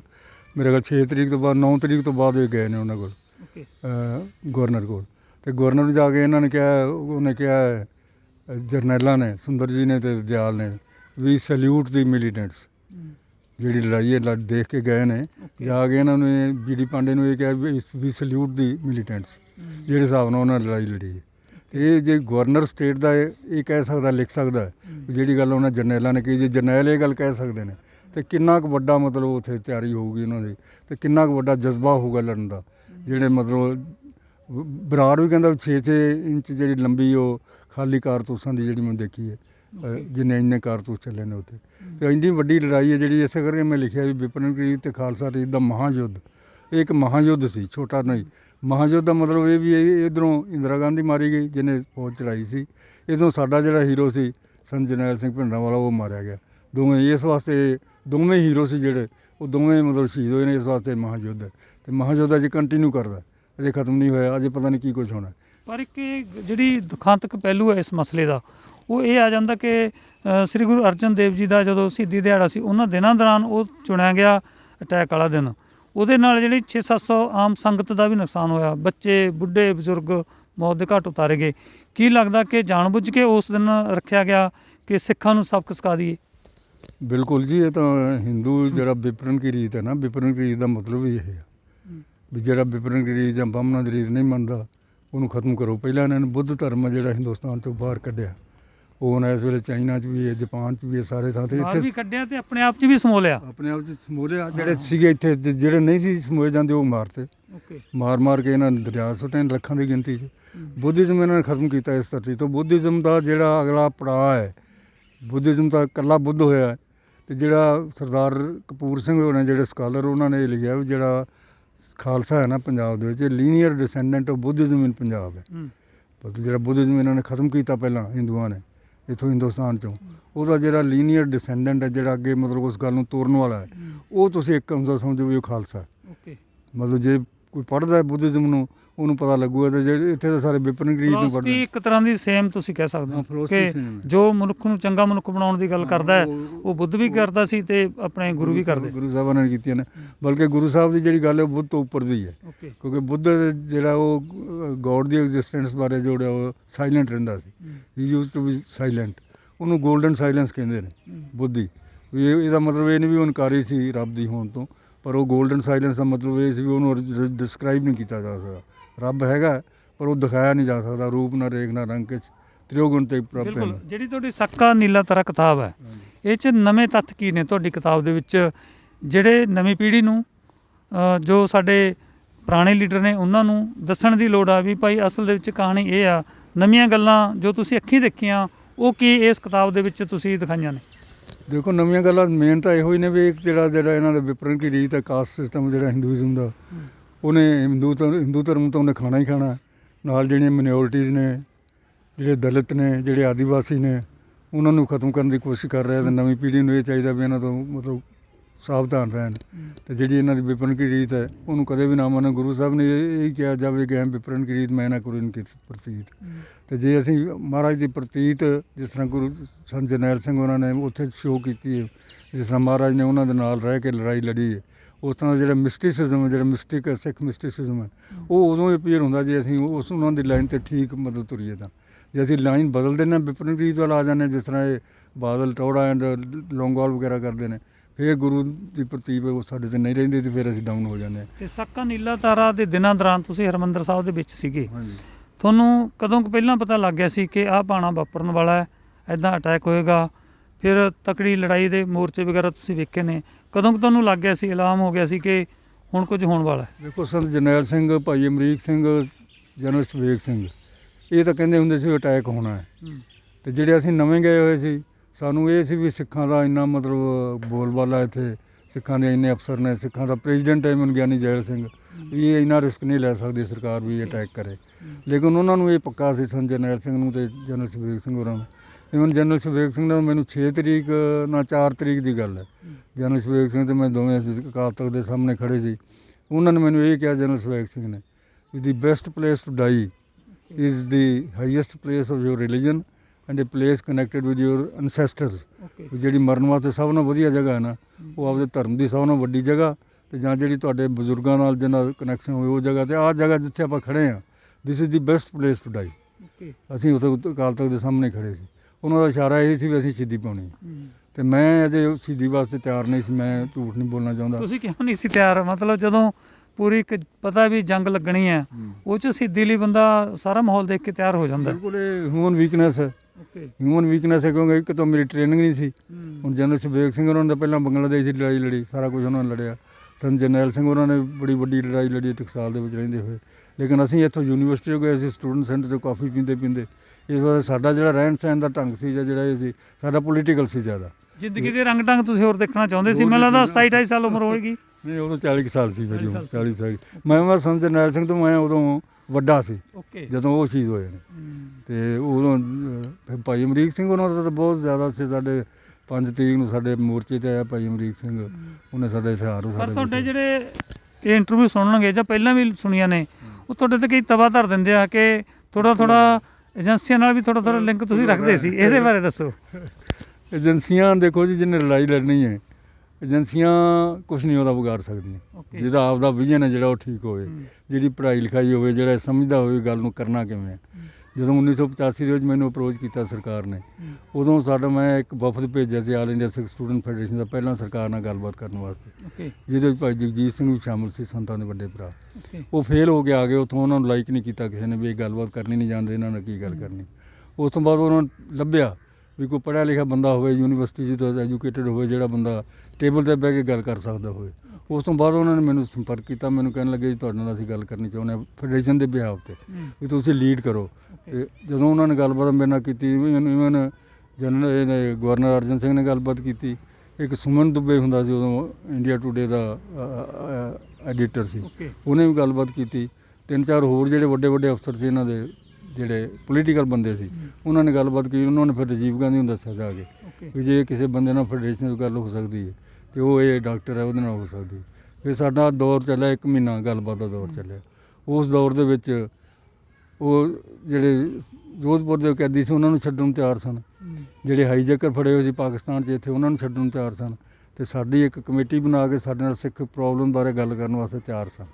ਮੇਰੇ ਕੋਲ 6 ਤਰੀਕ ਤੋਂ ਬਾਅਦ 9 ਤਰੀਕ ਤੋਂ ਬਾਅਦ ਇਹ ਗਏ ਨੇ ਉਹਨਾਂ ਕੋਲ। ਗਵਰਨਰ ਕੋਲ। ਤੇ ਗਵਰਨਰ ਨੂੰ ਜਾ ਕੇ ਇਹਨਾਂ ਨੇ ਕਿਹਾ ਉਹਨੇ ਕਿਹਾ ਜਰਨੈਲਾਂ ਨੇ ਸੁੰਦਰ ਜੀ ਨੇ ਤੇ ਦਿਆਲ ਨੇ ਵੀ ਸੈਲੂਟ ਦੀ ਮਿਲੀਟੈਂਟਸ। ਜਿਹੜੀ ਲੜਾਈ ਹੈ ਲੜ ਦੇਖ ਕੇ ਗਏ ਨੇ। ਜਾ ਕੇ ਇਹਨਾਂ ਨੇ ਬੀਡੀ ਪਾਂਡੇ ਨੂੰ ਇਹ ਕਿਹਾ ਵੀ ਸੈਲੂਟ ਦੀ ਮਿਲੀਟੈਂਟਸ। ਜਿਹੜੇ ਹਿਸਾਬ ਨਾਲ ਉਹਨਾਂ ਲੜਾਈ ਲੜੀ ਹੈ। ਇਹ ਜੇ ਗਵਰਨਰ ਸਟੇਟ ਦਾ ਇਹ ਕਹਿ ਸਕਦਾ ਲਿਖ ਸਕਦਾ ਜਿਹੜੀ ਗੱਲ ਉਹਨਾਂ ਜਰਨੈਲਾਂ ਨੇ ਕਹੀ ਜੇ ਜਰਨੈਲ ਇਹ ਗੱਲ ਕਹਿ ਸਕਦੇ ਨੇ ਤੇ ਕਿੰਨਾ ਕੁ ਵੱਡਾ ਮਤਲਬ ਉੱਥੇ ਤਿਆਰੀ ਹੋਊਗੀ ਉਹਨਾਂ ਦੀ ਤੇ ਕਿੰਨਾ ਕੁ ਵੱਡਾ ਜਜ਼ਬਾ ਹੋਊਗਾ ਲੜਨ ਦਾ। ਜਿਹੜੇ ਮਤਲਬ ਬਰਾੜ ਵੀ ਕਹਿੰਦਾ 6-6 ਇੰਚ ਜਿਹੜੀ ਲੰਬੀ ਉਹ ਖਾਲੀ ਕਾਰਤੂਸਾਂ ਦੀ ਜਿਹੜੀ ਮੈਂ ਦੇਖੀ ਹੈ ਜਿੰਨੇ ਇੰਨੇ ਕਾਰਤੂਸ ਚੱਲੇ ਨੇ ਉੱਥੇ। ਤੇ ਇੰਨੀ ਵੱਡੀ ਲੜਾਈ ਹੈ ਜਿਹੜੀ ਇਸੇ ਕਰਕੇ ਮੈਂ ਲਿਖਿਆ ਵੀ ਵਿਪਨਕਰੀ ਤੇ ਖਾਲਸਾ ਰੀਤ ਦਾ ਮਹਾਯੁੱਧ ਇਹ ਇੱਕ ਮਹਾਯੁੱਧ ਸੀ ਛੋਟਾ ਨਹੀਂ। ਮਹਾਯੁੱਧ ਦਾ ਮਤਲਬ ਇਹ ਵੀ ਇਹ ਇਧਰੋਂ ਇੰਦਰਾ ਗਾਂਧੀ ਮਾਰੀ ਗਈ ਜਿਹਨੇ ਫੌਜ ਚੜਾਈ ਸੀ। ਇਧਰੋਂ ਸਾਡਾ ਜਿਹੜਾ ਹੀਰੋ ਸੀ ਸੰਤ ਜਰਨੈਲ ਸਿੰਘ ਭਿੰਡਰਾਂਵਾਲਾ ਉਹ ਮਾਰਿਆ ਗਿਆ। ਦੋਵੇਂ ਇਸ ਵਾਸਤੇ ਦੋਵੇਂ ਹੀਰੋ ਸੀ ਜਿਹੜੇ ਉਹ ਦੋਵੇਂ ਮਤਲਬ ਸ਼ਹੀਦ ਹੋਏ ਨੇ ਇਸ ਵਾਸਤੇ ਮਹਾਯੁੱਧ ਹੈ। ਤੇ ਮਹਾਯੁੱਧ ਅਜੇ ਕੰਟੀਨਿਊ ਕਰਦਾ ਅਜੇ ਖਤਮ ਨਹੀਂ ਹੋਇਆ ਅਜੇ ਪਤਾ ਨਹੀਂ ਕੀ ਕੁਝ ਹੋਣਾ ਪਰ ਇੱਕ ਇਹ ਜਿਹੜੀ ਦੁਖਾਂਤਕ ਪਹਿਲੂ ਹੈ ਇਸ ਮਸਲੇ ਦਾ ਉਹ ਇਹ ਆ ਜਾਂਦਾ ਕਿ ਸ੍ਰੀ ਗੁਰੂ ਅਰਜਨ ਦੇਵ ਜੀ ਦਾ ਜਦੋਂ ਸ਼ਹੀਦੀ ਦਿਹਾੜਾ ਸੀ ਉਹਨਾਂ ਦਿਨਾਂ ਦੌਰਾਨ ਉਹ ਚੁਣਿਆ ਗਿਆ ਅਟੈਕ ਵਾਲਾ ਦਿਨ। ਉਹਦੇ ਨਾਲ ਜਿਹੜੀ 6-700 ਆਮ ਸੰਗਤ ਦਾ ਵੀ ਨੁਕਸਾਨ ਹੋਇਆ। ਬੱਚੇ ਬੁੱਢੇ ਬਜ਼ੁਰਗ ਮੌਤ ਦੇ ਘਾਟ ਉਤਾਰੇ ਗਏ। ਕੀ ਲੱਗਦਾ ਕਿ ਜਾਣਬੁੱਝ ਕੇ ਉਸ ਦਿਨ ਰੱਖਿਆ ਗਿਆ ਕਿ ਸਿੱਖਾਂ ਨੂੰ ਸਬਕ ਸਿਖਾ ਦਈਏ? ਬਿਲਕੁਲ ਜੀ ਇਹ ਤਾਂ ਹਿੰਦੂ ਜਿਹੜਾ ਵਿਪਰਨ ਕੀ ਰੀਤ ਹੈ ਨਾ ਵਿਪਰਨ ਕੀ ਰੀਤ ਦਾ ਮਤਲਬ ਹੀ ਇਹ ਹੈ ਵੀ ਜਿਹੜਾ ਵਿਪਰਨ ਰੀਤ ਜਾਂ ਬਾਹਮਣਾ ਦੀ ਰੀਤ ਨਹੀਂ ਮੰਨਦਾ ਉਹਨੂੰ ਖਤਮ ਕਰੋ। ਪਹਿਲਾਂ ਇਹਨਾਂ ਨੇ ਬੁੱਧ ਧਰਮ ਆ ਜਿਹੜਾ ਹਿੰਦੁਸਤਾਨ ਤੋਂ ਬਾਹਰ ਕੱਢਿਆ। ਉਹ ਹੁਣ ਇਸ ਵੇਲੇ ਚਾਈਨਾ 'ਚ ਵੀ ਹੈ ਜਾਪਾਨ 'ਚ ਵੀ ਹੈ ਸਾਰੇ ਥਾਂ ਤੇ ਬਾਹਰ ਵੀ ਕੱਢਿਆ ਤੇ ਆਪਣੇ ਆਪ 'ਚ ਵੀ ਸਮੋ ਲਿਆ। ਆਪਣੇ ਆਪ 'ਚ ਸਮੋਲਿਆ ਜਿਹੜੇ ਸੀਗੇ ਇੱਥੇ ਜਿਹੜੇ ਨਹੀਂ ਸੀ ਸਮੋਏ ਜਾਂਦੇ ਉਹ ਮਾਰਤੇ। ਓਕੇ। ਮਾਰ ਮਾਰ ਕੇ ਇਹਨਾਂ ਨੇ ਦਰਿਆ ਸੁੱਟੇ ਨੇ ਲੱਖਾਂ ਦੀ ਗਿਣਤੀ 'ਚ। ਬੁੱਧਿਜ਼ਮ ਇਹਨਾਂ ਨੇ ਖਤਮ ਕੀਤਾ ਇਸ ਧਰਤੀ ਤੋਂ। ਬੁੱਧਿਜ਼ਮ ਦਾ ਜਿਹੜਾ ਅਗਲਾ ਪੜਾਅ ਹੈ ਬੁੱਧਿਜ਼ਮ ਤਾਂ ਇਕੱਲਾ ਬੁੱਧ ਹੋਇਆ ਹੈ। ਤੇ ਜਿਹੜਾ ਸਰਦਾਰ ਕਪੂਰ ਸਿੰਘ ਹੋਣਾ ਜਿਹੜੇ ਸਕਾਲਰ ਉਹਨਾਂ ਨੇ ਇਹ ਲਿਖਿਆ ਵੀ ਜਿਹੜਾ ਖਾਲਸਾ ਹੈ ਨਾ ਪੰਜਾਬ ਦੇ ਵਿੱਚ linear descendant of Buddhism in Punjab ਹੈ। ਪਰ ਜਿਹੜਾ ਬੁੱਧਿਜ਼ਮ ਇਹਨਾਂ ਨੇ ਖਤਮ ਕੀਤਾ ਪਹਿਲਾਂ ਹਿੰਦੂਆਂ ਨੇ ਇਥੋਂ ਹਿੰਦੁਸਤਾਨ ਚੋਂ। ਉਹਦਾ ਜਿਹੜਾ ਲੀਨੀਅਰ ਡਿਸੈਂਡੈਂਟ ਹੈ ਜਿਹੜਾ ਅੱਗੇ ਮਤਲਬ ਉਸ ਗੱਲ ਨੂੰ ਤੋੜਨ ਵਾਲਾ ਹੈ ਉਹ ਤੁਸੀਂ ਇੱਕ ਹੁੰਦਾ ਸਮਝੋ ਵੀ ਉਹ ਖਾਲਸਾ ਓਕੇ। ਮਤਲਬ ਜੇ ਕੋਈ ਪੜ੍ਹਦਾ ਹੈ ਬੁੱਧਿਜ਼ਮ ਨੂੰ ਉਹਨੂੰ ਪਤਾ ਲੱਗੂਗਾ ਤੇ ਜਿਹੜੇ ਇੱਥੇ ਤਾਂ ਸਾਰੇ ਵਿਪਨਗਰੀ ਨੂੰ ਫਿਲਾਸਫੀ ਪੜ੍ਹਦੇ ਇੱਕ ਤਰ੍ਹਾਂ ਦੀ ਸੇਮ ਤੁਸੀਂ ਕਹਿ ਸਕਦੇ ਹਾਂ, ਹੋ philosophy ਕਿ same ਹੈ। ਜੋ ਮਨੁੱਖ ਨੂੰ ਚੰਗਾ ਮਨੁੱਖ ਬਣਾਉਣ ਦੀ ਗੱਲ ਕਰਦਾ ਹੈ ਉਹ- ਬੁੱਧ ਵੀ ਕਰਦਾ ਸੀ ਤੇ ਆਪਣੇ ਗੁਰੂ ਵੀ ਕਰਦੇ। ਗੁਰੂ ਸਾਹਿਬਾਨਾਂ ਨੇ ਕੀਤੀਆਂ ਨੇ। ਬਲਕਿ ਗੁਰੂ ਸਾਹਿਬ ਦੀ ਜਿਹੜੀ ਗੱਲ ਹੈ ਉਹ ਬੁੱਧ ਤੋਂ ਉੱਪਰ ਦੀ ਹੈ। ਓਕੇ ਕਿਉਂਕਿ ਬੁੱਧ ਜਿਹੜਾ ਉਹ ਗੋਡ ਦੀ ਐਗਜ਼ਿਸਟੈਂਸ ਬਾਰੇ ਜਿਹੜਾ ਉਹ ਸਾਇਲੈਂਟ ਰਹਿੰਦਾ ਸੀ। ਹੀ। ਯੂਜ਼ ਟੂ ਬੀ ਸਾਇਲੈਂਟ ਉਹਨੂੰ 골ਡਨ ਸਾਇਲੈਂਸ ਕਹਿੰਦੇ ਨੇ ਬੁੱਧੀ। ਵੀ ਇਹ- ਇਹਦਾ ਮਤਲਬ ਇਹ ਨਹੀਂ ਵੀ ਉਹ ਇਨਕਾਰੀ ਸੀ ਰੱਬ ਦੀ ਹੋਣ ਤੋਂ ਪਰ ਉਹ 골ਡਨ ਸਾਇਲੈਂਸ ਦਾ ਮਤਲਬ ਇਹ ਸੀ ਵੀ ਉਹਨੂੰ ਡਿਸਕ੍ਰਾਈਬ ਨਹੀਂ ਕੀਤਾ ਜਾ ਸਕਦਾ। ਰੱਬ ਹੈਗਾ ਪਰ ਉਹ ਦਿਖਾਇਆ ਨਹੀਂ ਜਾ ਸਕਦਾ ਰੂਪ ਨਾ ਰੇਖ ਨਾ ਰੰਗ ਕਿਛ ਤ੍ਰਿਉਗੁਣ ਤੇ ਪ੍ਰਭ ਬਿਲਕੁਲ ਜਿਹੜੀ ਤੁਹਾਡੀ ਸੱਕਾ ਨੀਲਾ ਤਰਾ ਕਿਤਾਬ ਹੈ ਇਹ ਚ ਨਵੇਂ ਤੱਥ ਕੀ ਨੇ ਤੁਹਾਡੀ ਕਿਤਾਬ ਦੇ ਵਿੱਚ? ਜਿਹੜੇ ਨਵੀਂ ਪੀੜ੍ਹੀ ਨੂੰ ਜੋ ਸਾਡੇ ਪੁਰਾਣੇ ਲੀਡਰ ਨੇ ਉਹਨਾਂ ਨੂੰ ਦੱਸਣ ਦੀ ਲੋੜ ਆ ਵੀ ਭਾਈ ਅਸਲ ਦੇ ਵਿੱਚ ਕਹਾਣੀ ਇਹ ਆ ਨਵੀਆਂ ਗੱਲਾਂ ਜੋ ਤੁਸੀਂ ਅੱਖੀਂ ਦੇਖੀਆਂ ਉਹ ਕੀ ਇਸ ਕਿਤਾਬ ਦੇ ਵਿੱਚ ਤੁਸੀਂ ਦਿਖਾਈਆਂ ਨੇ? ਦੇਖੋ ਨਵੀਆਂ ਗੱਲਾਂ ਮੇਨ ਤਾਂ ਇਹੋ ਹੀ ਨੇ ਵੀ ਇੱਕ ਜਿਹੜਾ ਜਿਹੜਾ ਇਹਨਾਂ ਦਾ ਵਿਪਰਨ ਕੀ ਰੀਤ ਹੈ ਕਾਸਟ ਸਿਸਟਮ ਜਿਹੜਾ ਹਿੰਦੂਇਜ਼ਮ ਦਾ ਉਹਨੇ ਹਿੰਦੂ ਤੋਂ ਹਿੰਦੂ ਧਰਮ ਤੋਂ ਉਹਨੇ ਖਾਣਾ ਹੀ ਖਾਣਾ। ਨਾਲ ਜਿਹੜੀਆਂ ਮਿਨੋਰਟੀਜ਼ ਨੇ, ਜਿਹੜੇ ਦਲਿਤ ਨੇ, ਜਿਹੜੇ ਆਦੀਵਾਸੀ ਨੇ, ਉਹਨਾਂ ਨੂੰ ਖਤਮ ਕਰਨ ਦੀ ਕੋਸ਼ਿਸ਼ ਕਰ ਰਿਹਾ ਤੇ ਨਵੀਂ ਪੀੜ੍ਹੀ ਨੂੰ ਇਹ ਚਾਹੀਦਾ ਵੀ ਇਹਨਾਂ ਤੋਂ ਮਤਲਬ ਸਾਵਧਾਨ ਰਹਿਣ। ਤੇ ਜਿਹੜੀ ਇਹਨਾਂ ਦੀ ਵਿਪਰਨ ਕੀ ਰੀਤ ਹੈ, ਉਹਨੂੰ ਕਦੇ ਵੀ ਨਾ ਮੰਨਣ। ਗੁਰੂ ਸਾਹਿਬ ਨੇ ਇਹ ਇਹ ਕਿਹਾ, ਜਾਵੇ ਕਿ ਐਂ ਵਿਪਰਨ ਕੀ ਰੀਤ, ਮੈਂ ਨਾ ਕਰੂੰ ਇਨਕੀ ਪ੍ਰਤੀਤ। ਤੇ ਜੇ ਅਸੀਂ ਮਹਾਰਾਜ ਦੀ ਪ੍ਰਤੀਤ, ਜਿਸ ਤਰ੍ਹਾਂ ਗੁਰੂ ਸੰਤ ਜਰਨੈਲ ਸਿੰਘ ਉਹਨਾਂ ਨੇ ਉੱਥੇ ਸ਼ੋਅ ਕੀਤੀ ਹੈ, ਜਿਸ ਤਰ੍ਹਾਂ ਮਹਾਰਾਜ ਨੇ ਉਹਨਾਂ ਦੇ ਨਾਲ ਰਹਿ ਕੇ ਲੜਾਈ ਲੜੀ ਹੈ। ਉਸ ਤਰ੍ਹਾਂ ਦਾ ਜਿਹੜਾ ਮਿਸਟਿਸਿਜ਼ਮ ਜਿਹੜਾ ਮਿਸਟਿਕ ਸਿੱਖ ਮਿਸਟਿਸਿਜ਼ਮ ਹੈ ਉਹ ਉਦੋਂ ਹੀ ਅਪੀਅਰ ਹੁੰਦਾ ਜੇ ਅਸੀਂ ਉਸ ਉਹਨਾਂ ਦੀ ਲਾਈਨ ਤੇ ਠੀਕ ਮਤਲਬ ਤੁਰੀਏ ਤਾਂ। ਜੇ ਅਸੀਂ ਲਾਈਨ ਬਦਲ ਦਿੰਦੇ ਵਿਪਰੀਤ ਰੀਤ ਵੱਲ ਆ ਜਾਂਦੇ ਜਿਸ ਤਰ੍ਹਾਂ ਇਹ ਬਾਦਲ ਟੌੜਾ ਐਂਡ ਲੌਂਗੋਵਾਲ ਵਗੈਰਾ ਕਰਦੇ ਨੇ ਫਿਰ ਗੁਰੂ ਦੀ ਪ੍ਰਤੀਪ ਉਹ ਸਾਡੇ ਤੇ ਨਹੀਂ ਰਹਿੰਦੀ ਤੇ ਫਿਰ ਅਸੀਂ ਡਾਊਨ ਹੋ ਜਾਂਦੇ ਹਾਂ। ਤੇ ਸੱਕਾ ਨੀਲਾ ਤਾਰਾ ਦੇ ਦਿਨਾਂ ਦੌਰਾਨ ਤੁਸੀਂ ਹਰਮੰਦਰ ਸਾਹਿਬ ਦੇ ਵਿੱਚ ਸੀਗੇ। ਹਾਂਜੀ। ਤੁਹਾਨੂੰ ਕਦੋਂ ਕੁ ਪਹਿਲਾਂ ਪਤਾ ਲੱਗ ਗਿਆ ਸੀ ਕਿ ਆਹ ਬਾਣਾ ਵਾਪਰਨ ਵਾਲਾ ਹੈ ਐਦਾਂ ਅਟੈਕ ਹੋਏਗਾ? ਫਿਰ ਤਕੜੀ ਲੜਾਈ ਦੇ ਮੋਰਚੇ ਵਗੈਰਾ ਤੁਸੀਂ ਵੇਖੇ ਨੇ। ਕਦੋਂ ਕੁ ਤੁਹਾਨੂੰ ਲੱਗ ਗਿਆ ਸੀ ਐਲਾਨ ਹੋ ਗਿਆ ਸੀ ਕਿ ਹੁਣ ਕੁਝ ਹੋਣ ਵਾਲਾ ਹੈ? ਦੇਖੋ ਸੰਤ ਜਰਨੈਲ ਸਿੰਘ ਭਾਈ ਅਮਰੀਕ ਸਿੰਘ ਜਨਰਲ ਸਵੇਗ ਸਿੰਘ ਇਹ ਤਾਂ ਕਹਿੰਦੇ ਹੁੰਦੇ ਸੀ ਅਟੈਕ ਹੋਣਾ ਹੈ। ਤੇ ਜਿਹੜੇ ਅਸੀਂ ਨਵੇਂ ਗਏ ਹੋਏ ਸੀ ਸਾਨੂੰ ਇਹ ਸੀ ਵੀ ਸਿੱਖਾਂ ਦਾ ਇੰਨਾ ਮਤਲਬ ਬੋਲਬਾਲਾ ਇੱਥੇ ਸਿੱਖਾਂ ਦੇ ਇੰਨੇ ਅਫਸਰ ਨੇ ਸਿੱਖਾਂ ਦਾ ਪ੍ਰੈਜ਼ੀਡੈਂਟ ਹੈ ਮਨ ਗਿਆਨੀ ਜੈਲ ਸਿੰਘ ਵੀ ਇਹ ਇੰਨਾ ਰਿਸਕ ਨਹੀਂ ਲੈ ਸਕਦੀ ਸਰਕਾਰ ਵੀ ਅਟੈਕ ਕਰੇ। ਲੇਕਿਨ ਉਹਨਾਂ ਨੂੰ ਇਹ ਪੱਕਾ ਸੀ ਸੰਤ ਜਰਨੈਲ ਸਿੰਘ ਨੂੰ ਤੇ ਜਨਰਲ ਸੁਬੇਗ ਸਿੰਘ ਹੋਰਾਂ ਨੂੰ। ਇਵਨ ਜਨਰਲ ਸੁਬੇਗ ਸਿੰਘ ਦਾ ਮੈਨੂੰ 6 ਤਰੀਕ ਨਾ 4 ਤਰੀਕ ਦੀ ਗੱਲ ਹੈ। ਜਨਰਲ ਸੁਬੇਗ ਸਿੰਘ ਤੇ ਮੈਂ ਦੋਵੇਂ ਤਖਤ ਦੇ ਸਾਹਮਣੇ ਖੜੇ ਸੀ। ਉਹਨਾਂ ਨੇ ਮੈਨੂੰ ਇਹ ਕਿਹਾ ਜਨਰਲ ਸੁਬੇਗ ਸਿੰਘ ਨੇ the best place to die is the highest place of your religion and a place connected with your ancestors. ਜਿਹੜੀ ਮਰਨ ਵਾਸਤੇ ਸਭ ਨਾਲੋਂ ਵਧੀਆ ਜਗ੍ਹਾ ਹੈ ਨਾ ਉਹ ਆਪਦੇ ਧਰਮ ਦੀ ਸਭ ਨਾਲੋਂ ਵੱਡੀ ਜਗ੍ਹਾ ਤੇ ਜਾਂ ਜਿਹੜੀ ਤੁਹਾਡੇ ਬਜ਼ੁਰਗਾਂ ਨਾਲ ਜਿਹਨਾਂ ਕਨੈਕਸ਼ਨ ਹੋਵੇ ਉਹ ਜਗ੍ਹਾ ਤੇ ਆਹ ਜਗ੍ਹਾ ਜਿੱਥੇ ਆਪਾਂ ਖੜੇ ਆ this is the best place to die ਅਸੀਂ ਉੱਥੇ ਅਕਾਲ ਤਖਤ ਦੇ ਸਾਹਮਣੇ ਖੜੇ ਸੀ। ਉਹਨਾਂ ਦਾ ਇਸ਼ਾਰਾ ਇਹ ਸੀ ਵੀ ਅਸੀਂ ਸ਼ਹੀਦੀ ਪਾਉਣੀ ਹੈ। ਤੇ ਮੈਂ ਅਜੇ ਉਸ ਸ਼ਹੀਦੀ ਵਾਸਤੇ ਤਿਆਰ ਨਹੀਂ ਸੀ ਮੈਂ ਝੂਠ ਨਹੀਂ ਬੋਲਣਾ ਚਾਹੁੰਦਾ। ਤੁਸੀਂ ਕਿਉਂ ਨਹੀਂ ਸੀ ਤਿਆਰ? ਮਤਲਬ ਜਦੋਂ ਪੂਰੀ ਇੱਕ ਪਤਾ ਵੀ ਜੰਗ ਲੱਗਣੀ ਹੈ ਉਹ ਚ ਸਿੱਧੀ ਲਈ ਬੰਦਾ ਸਾਰਾ ਮਾਹੌਲ ਦੇਖ ਕੇ ਤਿਆਰ ਹੋ ਜਾਂਦਾ। ਬਿਲਕੁਲ ਇਹ ਹਿਊਮਨ ਵੀਕਨੈਸ ਹੈ। ਓਕੇ। ਹਿਊਮਨ ਵੀਕਨੈਸ ਹੈ ਕਿਉਂਕਿ ਇੱਕ ਤਾਂ ਮੇਰੀ ਟ੍ਰੇਨਿੰਗ ਨਹੀਂ ਸੀ। ਹੁਣ ਜਨਰਲ ਸੁਬੇਗ ਸਿੰਘ ਉਹਨਾਂ ਨੇ ਤਾਂ ਪਹਿਲਾਂ ਬੰਗਲਾਦੇਸ਼ ਦੀ ਲੜਾਈ ਲੜੀ ਸਾਰਾ ਕੁਝ ਉਹਨਾਂ ਨੇ ਲੜਿਆ। ਸੰਤ ਜਰਨੈਲ ਸਿੰਘ ਉਹਨਾਂ ਨੇ ਬੜੀ ਵੱਡੀ ਲੜਾਈ ਲੜੀ ਟਕਸਾਲ ਦੇ ਵਿੱਚ ਰਹਿੰਦੇ ਹੋਏ। ਲੇਕਿਨ ਅਸੀਂ ਇੱਥੋਂ ਯੂਨੀਵਰਸਿਟੀ ਗਏ ਅਸੀਂ ਸਟੂਡੈਂਟ ਸੈਂਟਰ ਤੋਂ ਕਾਫੀ ਪੀਂਦੇ ਪੀਂਦੇ। ਇਸ ਵਾਰ ਸਾਡਾ ਜਿਹੜਾ ਰਹਿਣ ਸਹਿਣ ਦਾ ਢੰਗ ਸੀ ਜਾਂ ਜਿਹੜਾ ਇਹ ਸੀ ਸਾਡਾ ਪੋਲੀਟੀਕਲ ਸੀ ਜ਼ਿਆਦਾ। ਜ਼ਿੰਦਗੀ ਦੇ ਰੰਗ ਢੰਗ ਤੁਸੀਂ ਹੋਰ ਦੇਖਣਾ ਚਾਹੁੰਦੇ ਸੀ? ਮੈਨੂੰ ਲੱਗਦਾ 27 28 ਸਾਲ ਉਮਰ ਹੋਏਗੀ। ਨਹੀਂ ਉਦੋਂ 40 ਕੁ ਸਾਲ ਸੀ ਮੇਰੀ 40 ਉਮਰ 40 ਸਾਲ। ਮੈਂ ਮੈਂ ਸੰਤ ਜਰਨੈਲ ਸਿੰਘ ਤੋਂ ਮੈਂ ਉਦੋਂ ਵੱਡਾ ਸੀ ਜਦੋਂ ਉਹ ਸ਼ਹੀਦ ਹੋਏ ਨੇ। ਤੇ ਉਦੋਂ ਭਾਈ ਅਮਰੀਕ ਸਿੰਘ ਉਹਨਾਂ ਦਾ ਤਾਂ ਬਹੁਤ ਜ਼ਿਆਦਾ ਸੀ ਸਾਡੇ 5 ਤਰੀਕ ਨੂੰ ਸਾਡੇ ਮੋਰਚੇ ਤੇ ਆਇਆ ਭਾਈ ਅਮਰੀਕ ਸਿੰਘ। ਉਹਨੇ ਸਾਡੇ ਹਥਿਆਰ ਉਹ ਪਰ ਸਾਡੇ ਤੁਹਾਡੇ ਜਿਹੜੇ ਇਹ ਇੰਟਰਵਿਊ ਸੁਣਨਗੇ ਜਾਂ ਪਹਿਲਾਂ ਵੀ ਸੁਣੀਆਂ ਨੇ ਉਹ ਤੁਹਾਡੇ ਤੇ ਕਈ ਤਵਾ ਧਰ ਦਿੰਦੇ ਆ ਕਿ ਥੋੜਾ ਥੋੜਾ ਏਜੰਸੀਆਂ ਨਾਲ ਵੀ ਥੋੜਾ ਥੋੜਾ ਲਿੰਕ ਤੁਸੀਂ ਰੱਖਦੇ ਸੀ ਇਹਦੇ ਬਾਰੇ ਦੱਸੋ। ਏਜੰਸੀਆਂ ਦੇਖੋ ਜੀ ਜਿਹਨੇ ਲੜਾਈ ਲੜਨੀ ਹੈ ਏਜੰਸੀਆਂ ਕੁਝ ਨਹੀਂ ਉਹਦਾ ਵਿਗਾੜ ਸਕਦੀਆਂ। ਜਿਹਦਾ ਆਪਦਾ ਵਿਜ਼ਨ ਹੈ ਜਿਹੜਾ ਉਹ ਠੀਕ ਹੋਵੇ ਜਿਹੜੀ ਪੜ੍ਹਾਈ ਲਿਖਾਈ ਹੋਵੇ ਜਿਹੜਾ ਸਮਝਦਾ ਹੋਵੇ ਗੱਲ ਨੂੰ ਕਰਨਾ ਕਿਵੇਂ ਹੈ। ਜਦੋਂ 1985 ਦੇ ਵਿੱਚ ਮੈਨੂੰ ਅਪਰੋਚ ਕੀਤਾ ਸਰਕਾਰ ਨੇ ਉਦੋਂ ਸਾਡਾ ਮੈਂ ਇੱਕ ਵਫਦ ਭੇਜਿਆ ਸੀ all India Sikh student federation ਦਾ ਪਹਿਲਾਂ ਸਰਕਾਰ ਨਾਲ ਗੱਲਬਾਤ ਕਰਨ ਵਾਸਤੇ। ਜਿਹਦੇ ਵਿੱਚ ਭਾਈ ਜਗਜੀਤ ਸਿੰਘ ਵੀ ਸ਼ਾਮਲ ਸੀ ਸੰਤਾਂ ਦੇ ਵੱਡੇ ਭਰਾ। ਉਹ ਫੇਲ ਹੋ ਕੇ ਆ ਗਏ ਉੱਥੋਂ ਉਹਨਾਂ ਨੂੰ ਲਾਈਕ ਨਹੀਂ ਕੀਤਾ ਕਿਸੇ ਨੇ ਵੀ ਇਹ ਗੱਲਬਾਤ ਕਰਨੀ ਨਹੀਂ ਜਾਣਦੇ ਇਹਨਾਂ ਨਾਲ ਕੀ ਗੱਲ ਕਰਨੀ। ਉਸ ਤੋਂ ਬਾਅਦ ਉਹਨਾਂ ਨੂੰ ਲੱਭਿਆ ਵੀ ਕੋਈ ਪੜ੍ਹਿਆ ਲਿਖਿਆ ਬੰਦਾ ਹੋਵੇ ਯੂਨੀਵਰਸਿਟੀ ਜੀ ਤੋਂ ਐਜੂਕੇਟਡ ਹੋਵੇ ਜਿਹੜਾ ਬੰਦਾ ਟੇਬਲ ਤੇ ਬਹਿ ਕੇ ਗੱਲ ਕਰ ਸਕਦਾ ਹੋਵੇ। ਉਸ ਤੋਂ ਬਾਅਦ ਉਹਨਾਂ ਨੇ ਮੈਨੂੰ ਸੰਪਰਕ ਕੀਤਾ ਮੈਨੂੰ ਕਹਿਣ ਲੱਗੇ ਜੀ ਤੁਹਾਡੇ ਨਾਲ ਅਸੀਂ ਗੱਲ ਕਰਨੀ ਚਾਹੁੰਦੇ ਹਾਂ ਫੈਡਰੇਸ਼ਨ ਦੇ ਬਿਹਾਫ ਤੇ ਵੀ ਤੁਸੀਂ ਲੀਡ ਕਰੋ। ਤੇ ਜਦੋਂ ਉਹਨਾਂ ਨੇ ਗੱਲਬਾਤ ਮੇਰੇ ਨਾਲ ਕੀਤੀ even general governor Arjan Singh ਨੇ ਗੱਲਬਾਤ ਕੀਤੀ ਇੱਕ ਸੁਮਨ ਦੁੱਬੇ ਹੁੰਦਾ ਸੀ ਉਦੋਂ ਇੰਡੀਆ ਟੂਡੇ ਦਾ ਐਡੀਟਰ ਸੀ। ਉਹਨੇ ਵੀ ਗੱਲਬਾਤ ਕੀਤੀ। ਤਿੰਨ ਚਾਰ ਹੋਰ ਜਿਹੜੇ ਵੱਡੇ ਵੱਡੇ ਅਫਸਰ ਸੀ ਇਹਨਾਂ ਦੇ ਜਿਹੜੇ ਪੋਲੀਟੀਕਲ ਬੰਦੇ ਸੀ ਉਹਨਾਂ ਨੇ ਗੱਲਬਾਤ ਕੀਤੀ ਉਹਨਾਂ ਨੇ ਫਿਰ ਰਾਜੀਵ ਗਾਂਧੀ ਨੂੰ ਦੱਸਿਆ ਜਾ ਕੇ ਵੀ ਜੇ ਕਿਸੇ ਬੰਦੇ ਨਾਲ ਫੈਡਰੇਸ਼ਨ ਦੀ ਗੱਲ ਹੋ ਸਕਦੀ ਹੈ ਤੇ ਉਹ ਇਹ ਡਾਕਟਰ ਹੈ ਉਹਦੇ ਨਾਲ ਹੋ ਸਕਦੀ। ਫਿਰ ਸਾਡਾ ਦੌਰ ਚੱਲਿਆ ਇੱਕ ਮਹੀਨਾ ਗੱਲਬਾਤ ਦਾ ਦੌਰ ਚੱਲਿਆ। ਉਸ ਦੌਰ ਦੇ ਵਿੱਚ ਉਹ ਜਿਹੜੇ ਜੋਧਪੁਰ ਦੇ ਕੈਦੀ ਸੀ ਉਹਨਾਂ ਨੂੰ ਛੱਡਣ ਨੂੰ ਤਿਆਰ ਸਨ। ਜਿਹੜੇ ਹਾਈਜੈਕਰ ਫੜੇ ਹੋਏ ਸੀ ਪਾਕਿਸਤਾਨ 'ਚ ਇੱਥੇ ਉਹਨਾਂ ਨੂੰ ਛੱਡਣ ਨੂੰ ਤਿਆਰ ਸਨ। ਤੇ ਸਾਡੀ ਇੱਕ ਕਮੇਟੀ ਬਣਾ ਕੇ ਸਾਡੇ ਨਾਲ ਸਿੱਖ ਪ੍ਰੋਬਲਮ ਬਾਰੇ ਗੱਲ ਕਰਨ ਵਾਸਤੇ ਤਿਆਰ ਸਨ।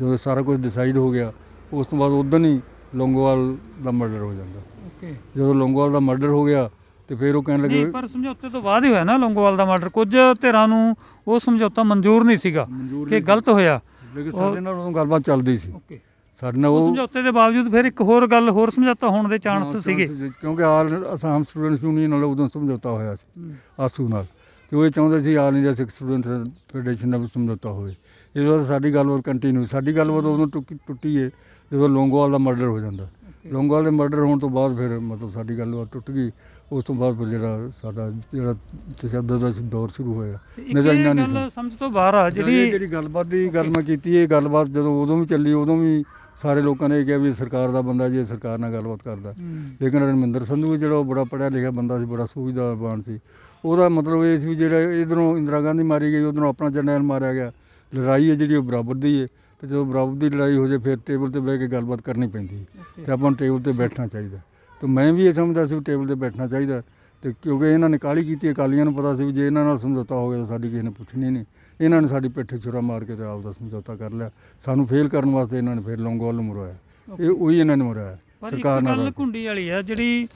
ਜਦੋਂ ਸਾਰਾ ਕੁਝ ਡਿਸਾਈਡ ਹੋ ਗਿਆ ਉਸ ਤੋਂ ਬਾਅਦ ਉਦੋਂ ਹੀ ਲੌਂਗੋਵਾਲ ਦਾ ਮਰਡਰ ਹੋ ਜਾਂਦਾ। ਓਕੇ ਜਦੋਂ ਲੌਂਗੋਵਾਲ ਦਾ ਮਰਡਰ ਹੋ ਗਿਆ ਤੇ ਫਿਰ ਉਹ ਕਹਿਣ ਲੱਗੇ ਨਹੀਂ ਪਰ ਸਮਝੌਤੇ ਤੋਂ ਬਾਅਦ ਹੀ ਹੋਇਆ ਨਾ ਲੌਂਗੋਵਾਲ ਦਾ ਮਰਡਰ। ਕੁਝ ਧਿਰਾਂ ਨੂੰ ਉਹ ਸਮਝੌਤਾ ਮਨਜ਼ੂਰ ਨਹੀਂ ਸੀਗਾ ਕਿ ਗਲਤ ਹੋਇਆ। ਲੇਕਿਨ ਸਾਡੇ ਨਾਲ ਉਦੋਂ ਗੱਲਬਾਤ ਚੱਲਦੀ ਸੀ। ਓਕੇ। ਸਾਡੇ ਨਾਲ ਉਹ ਸਮਝੌਤੇ ਦੇ ਬਾਵਜੂਦ ਫਿਰ ਇੱਕ ਹੋਰ ਗੱਲ ਹੋਰ ਸਮਝੌਤਾ ਹੋਣ ਦੇ ਚਾਂਸ ਸੀਗੇ। ਕਿਉਂਕਿ ਆਲ ਅਸਾਮ ਸਟੂਡੈਂਟਸ ਯੂਨੀਅਨ ਨਾਲ ਉਦੋਂ ਸਮਝੌਤਾ ਹੋਇਆ ਸੀ ਆਸੂ ਨਾਲ। ਤੇ ਉਹ ਇਹ ਚਾਹੁੰਦੇ ਸੀ all India Sikh student federation ਨਾਲ ਸਮਝੌਤਾ ਹੋਵੇ। ਇਸ ਵਾਰ ਸਾਡੀ ਗੱਲਬਾਤ ਕੰਟੀਨਿਊ ਸਾਡੀ ਗੱਲਬਾਤ ਉਦੋਂ ਟੁੱਕੀ ਟੁੱਟੀ ਹੈ ਜਦੋਂ ਲੌਂਗੋਵਾਲ ਦਾ ਮਰਡਰ ਹੋ ਜਾਂਦਾ। ਲੌਂਗੋਵਾਲ ਦੇ ਮਰਡਰ ਹੋਣ ਤੋਂ ਬਾਅਦ ਫਿਰ ਮਤਲਬ ਸਾਡੀ ਗੱਲਬਾਤ ਟੁੱਟ ਗਈ। ਉਸ ਤੋਂ ਬਾਅਦ ਫਿਰ ਜਿਹੜਾ ਸਾਡਾ ਜਿਹੜਾ ਤਸ਼ੱਦਦ ਦਾ ਦੌਰ ਸ਼ੁਰੂ ਹੋਇਆ। ਨਹੀਂ ਤਾਂ ਇੰਨਾ ਨਹੀਂ ਸੀ ਗੱਲ ਸਮਝ ਤੋਂ ਬਾਹਰ ਆ ਜਿਹੜੀ ਜਿਹੜੀ ਗੱਲਬਾਤ ਦੀ ਗੱਲ ਮੈਂ ਕੀਤੀ ਇਹ ਗੱਲਬਾਤ ਜਦੋਂ ਉਦੋਂ ਵੀ ਚੱਲੀ ਉਦੋਂ ਵੀ ਸਾਰੇ ਲੋਕਾਂ ਨੇ ਇਹ ਕਿਹਾ ਵੀ ਸਰਕਾਰ ਦਾ ਬੰਦਾ ਜੀ ਸਰਕਾਰ ਨਾਲ ਗੱਲਬਾਤ ਕਰਦਾ। ਲੇਕਿਨ ਰਣਮਿੰਦਰ ਸੰਧੂ ਜਿਹੜਾ ਉਹ ਬੜਾ ਪੜ੍ਹਿਆ ਲਿਖਿਆ ਬੰਦਾ ਸੀ ਬੜਾ ਸੂਝਵਾਨ ਸੀ। ਉਹਦਾ ਮਤਲਬ ਇਹ ਸੀ ਵੀ ਜਿਹੜਾ ਇਧਰੋਂ ਇੰਦਰਾ ਗਾਂਧੀ ਮਾਰੀ ਗਈ ਉਧਰੋਂ ਆਪਣਾ ਜਰਨੈਲ ਮਾਰਿਆ ਗਿਆ। ਲੜਾਈ ਹੈ ਜਿਹੜੀ ਉਹ ਬਰਾਬਰ ਦੀ ਹੈ ਤੇ ਜਦੋਂ ਬਰਾਬਰ ਦੀ ਲੜਾਈ ਹੋ ਜਾਏ ਫਿਰ ਟੇਬਲ ਤੇ ਬਹਿ ਕੇ ਗੱਲਬਾਤ ਕਰਨੀ ਪੈਂਦੀ ਹੈ। ਤੇ ਆਪਾਂ ਨੂੰ ਟੇਬਲ ਤੇ ਬੈਠਣਾ ਚਾਹੀਦਾ। ਤੇ ਮੈਂ ਵੀ ਇਹ ਸਮਝਦਾ ਸੀ ਟੇਬਲ ਤੇ ਬੈਠਣਾ ਚਾਹੀਦਾ ਤੇ ਕਿਉਂਕਿ ਇਹਨਾਂ ਨੇ ਕਾਲੀ ਕੀਤੀ ਅਕਾਲੀਆਂ ਨੂੰ ਪਤਾ ਸੀ ਵੀ ਜੇ ਇਹਨਾਂ ਨਾਲ ਸਮਝੌਤਾ ਹੋ ਗਿਆ ਤਾਂ ਸਾਡੀ ਕਿਸੇ ਨੇ ਪੁੱਛਣੀ ਨਹੀਂ। ਇਹਨਾਂ ਨੇ ਸਾਡੀ ਪਿੱਠੇ ਛੁਰਾ ਮਾਰ ਕੇ ਤੇ ਆਪ ਦਾ ਸਮਝੌਤਾ ਕਰ ਲਿਆ। ਸਾਨੂੰ ਫੇਲ ਕਰਨ ਵਾਸਤੇ ਇਹਨਾਂ ਨੇ ਫਿਰ ਲੌਂਗੋਵਾਲ ਨੂੰ ਮਰਵਾਇਆ। ਇਹ ਉਹੀ ਇਹਨਾਂ ਨੇ ਮਰਵਾਇਆ। ਸਰਕਾਰ ਨਾਲ ਗੱਲ ਰਲ ਕੇ। ਘੁੰਡੀ ਵਾਲੀ ਆ ਜਿਹੜੀ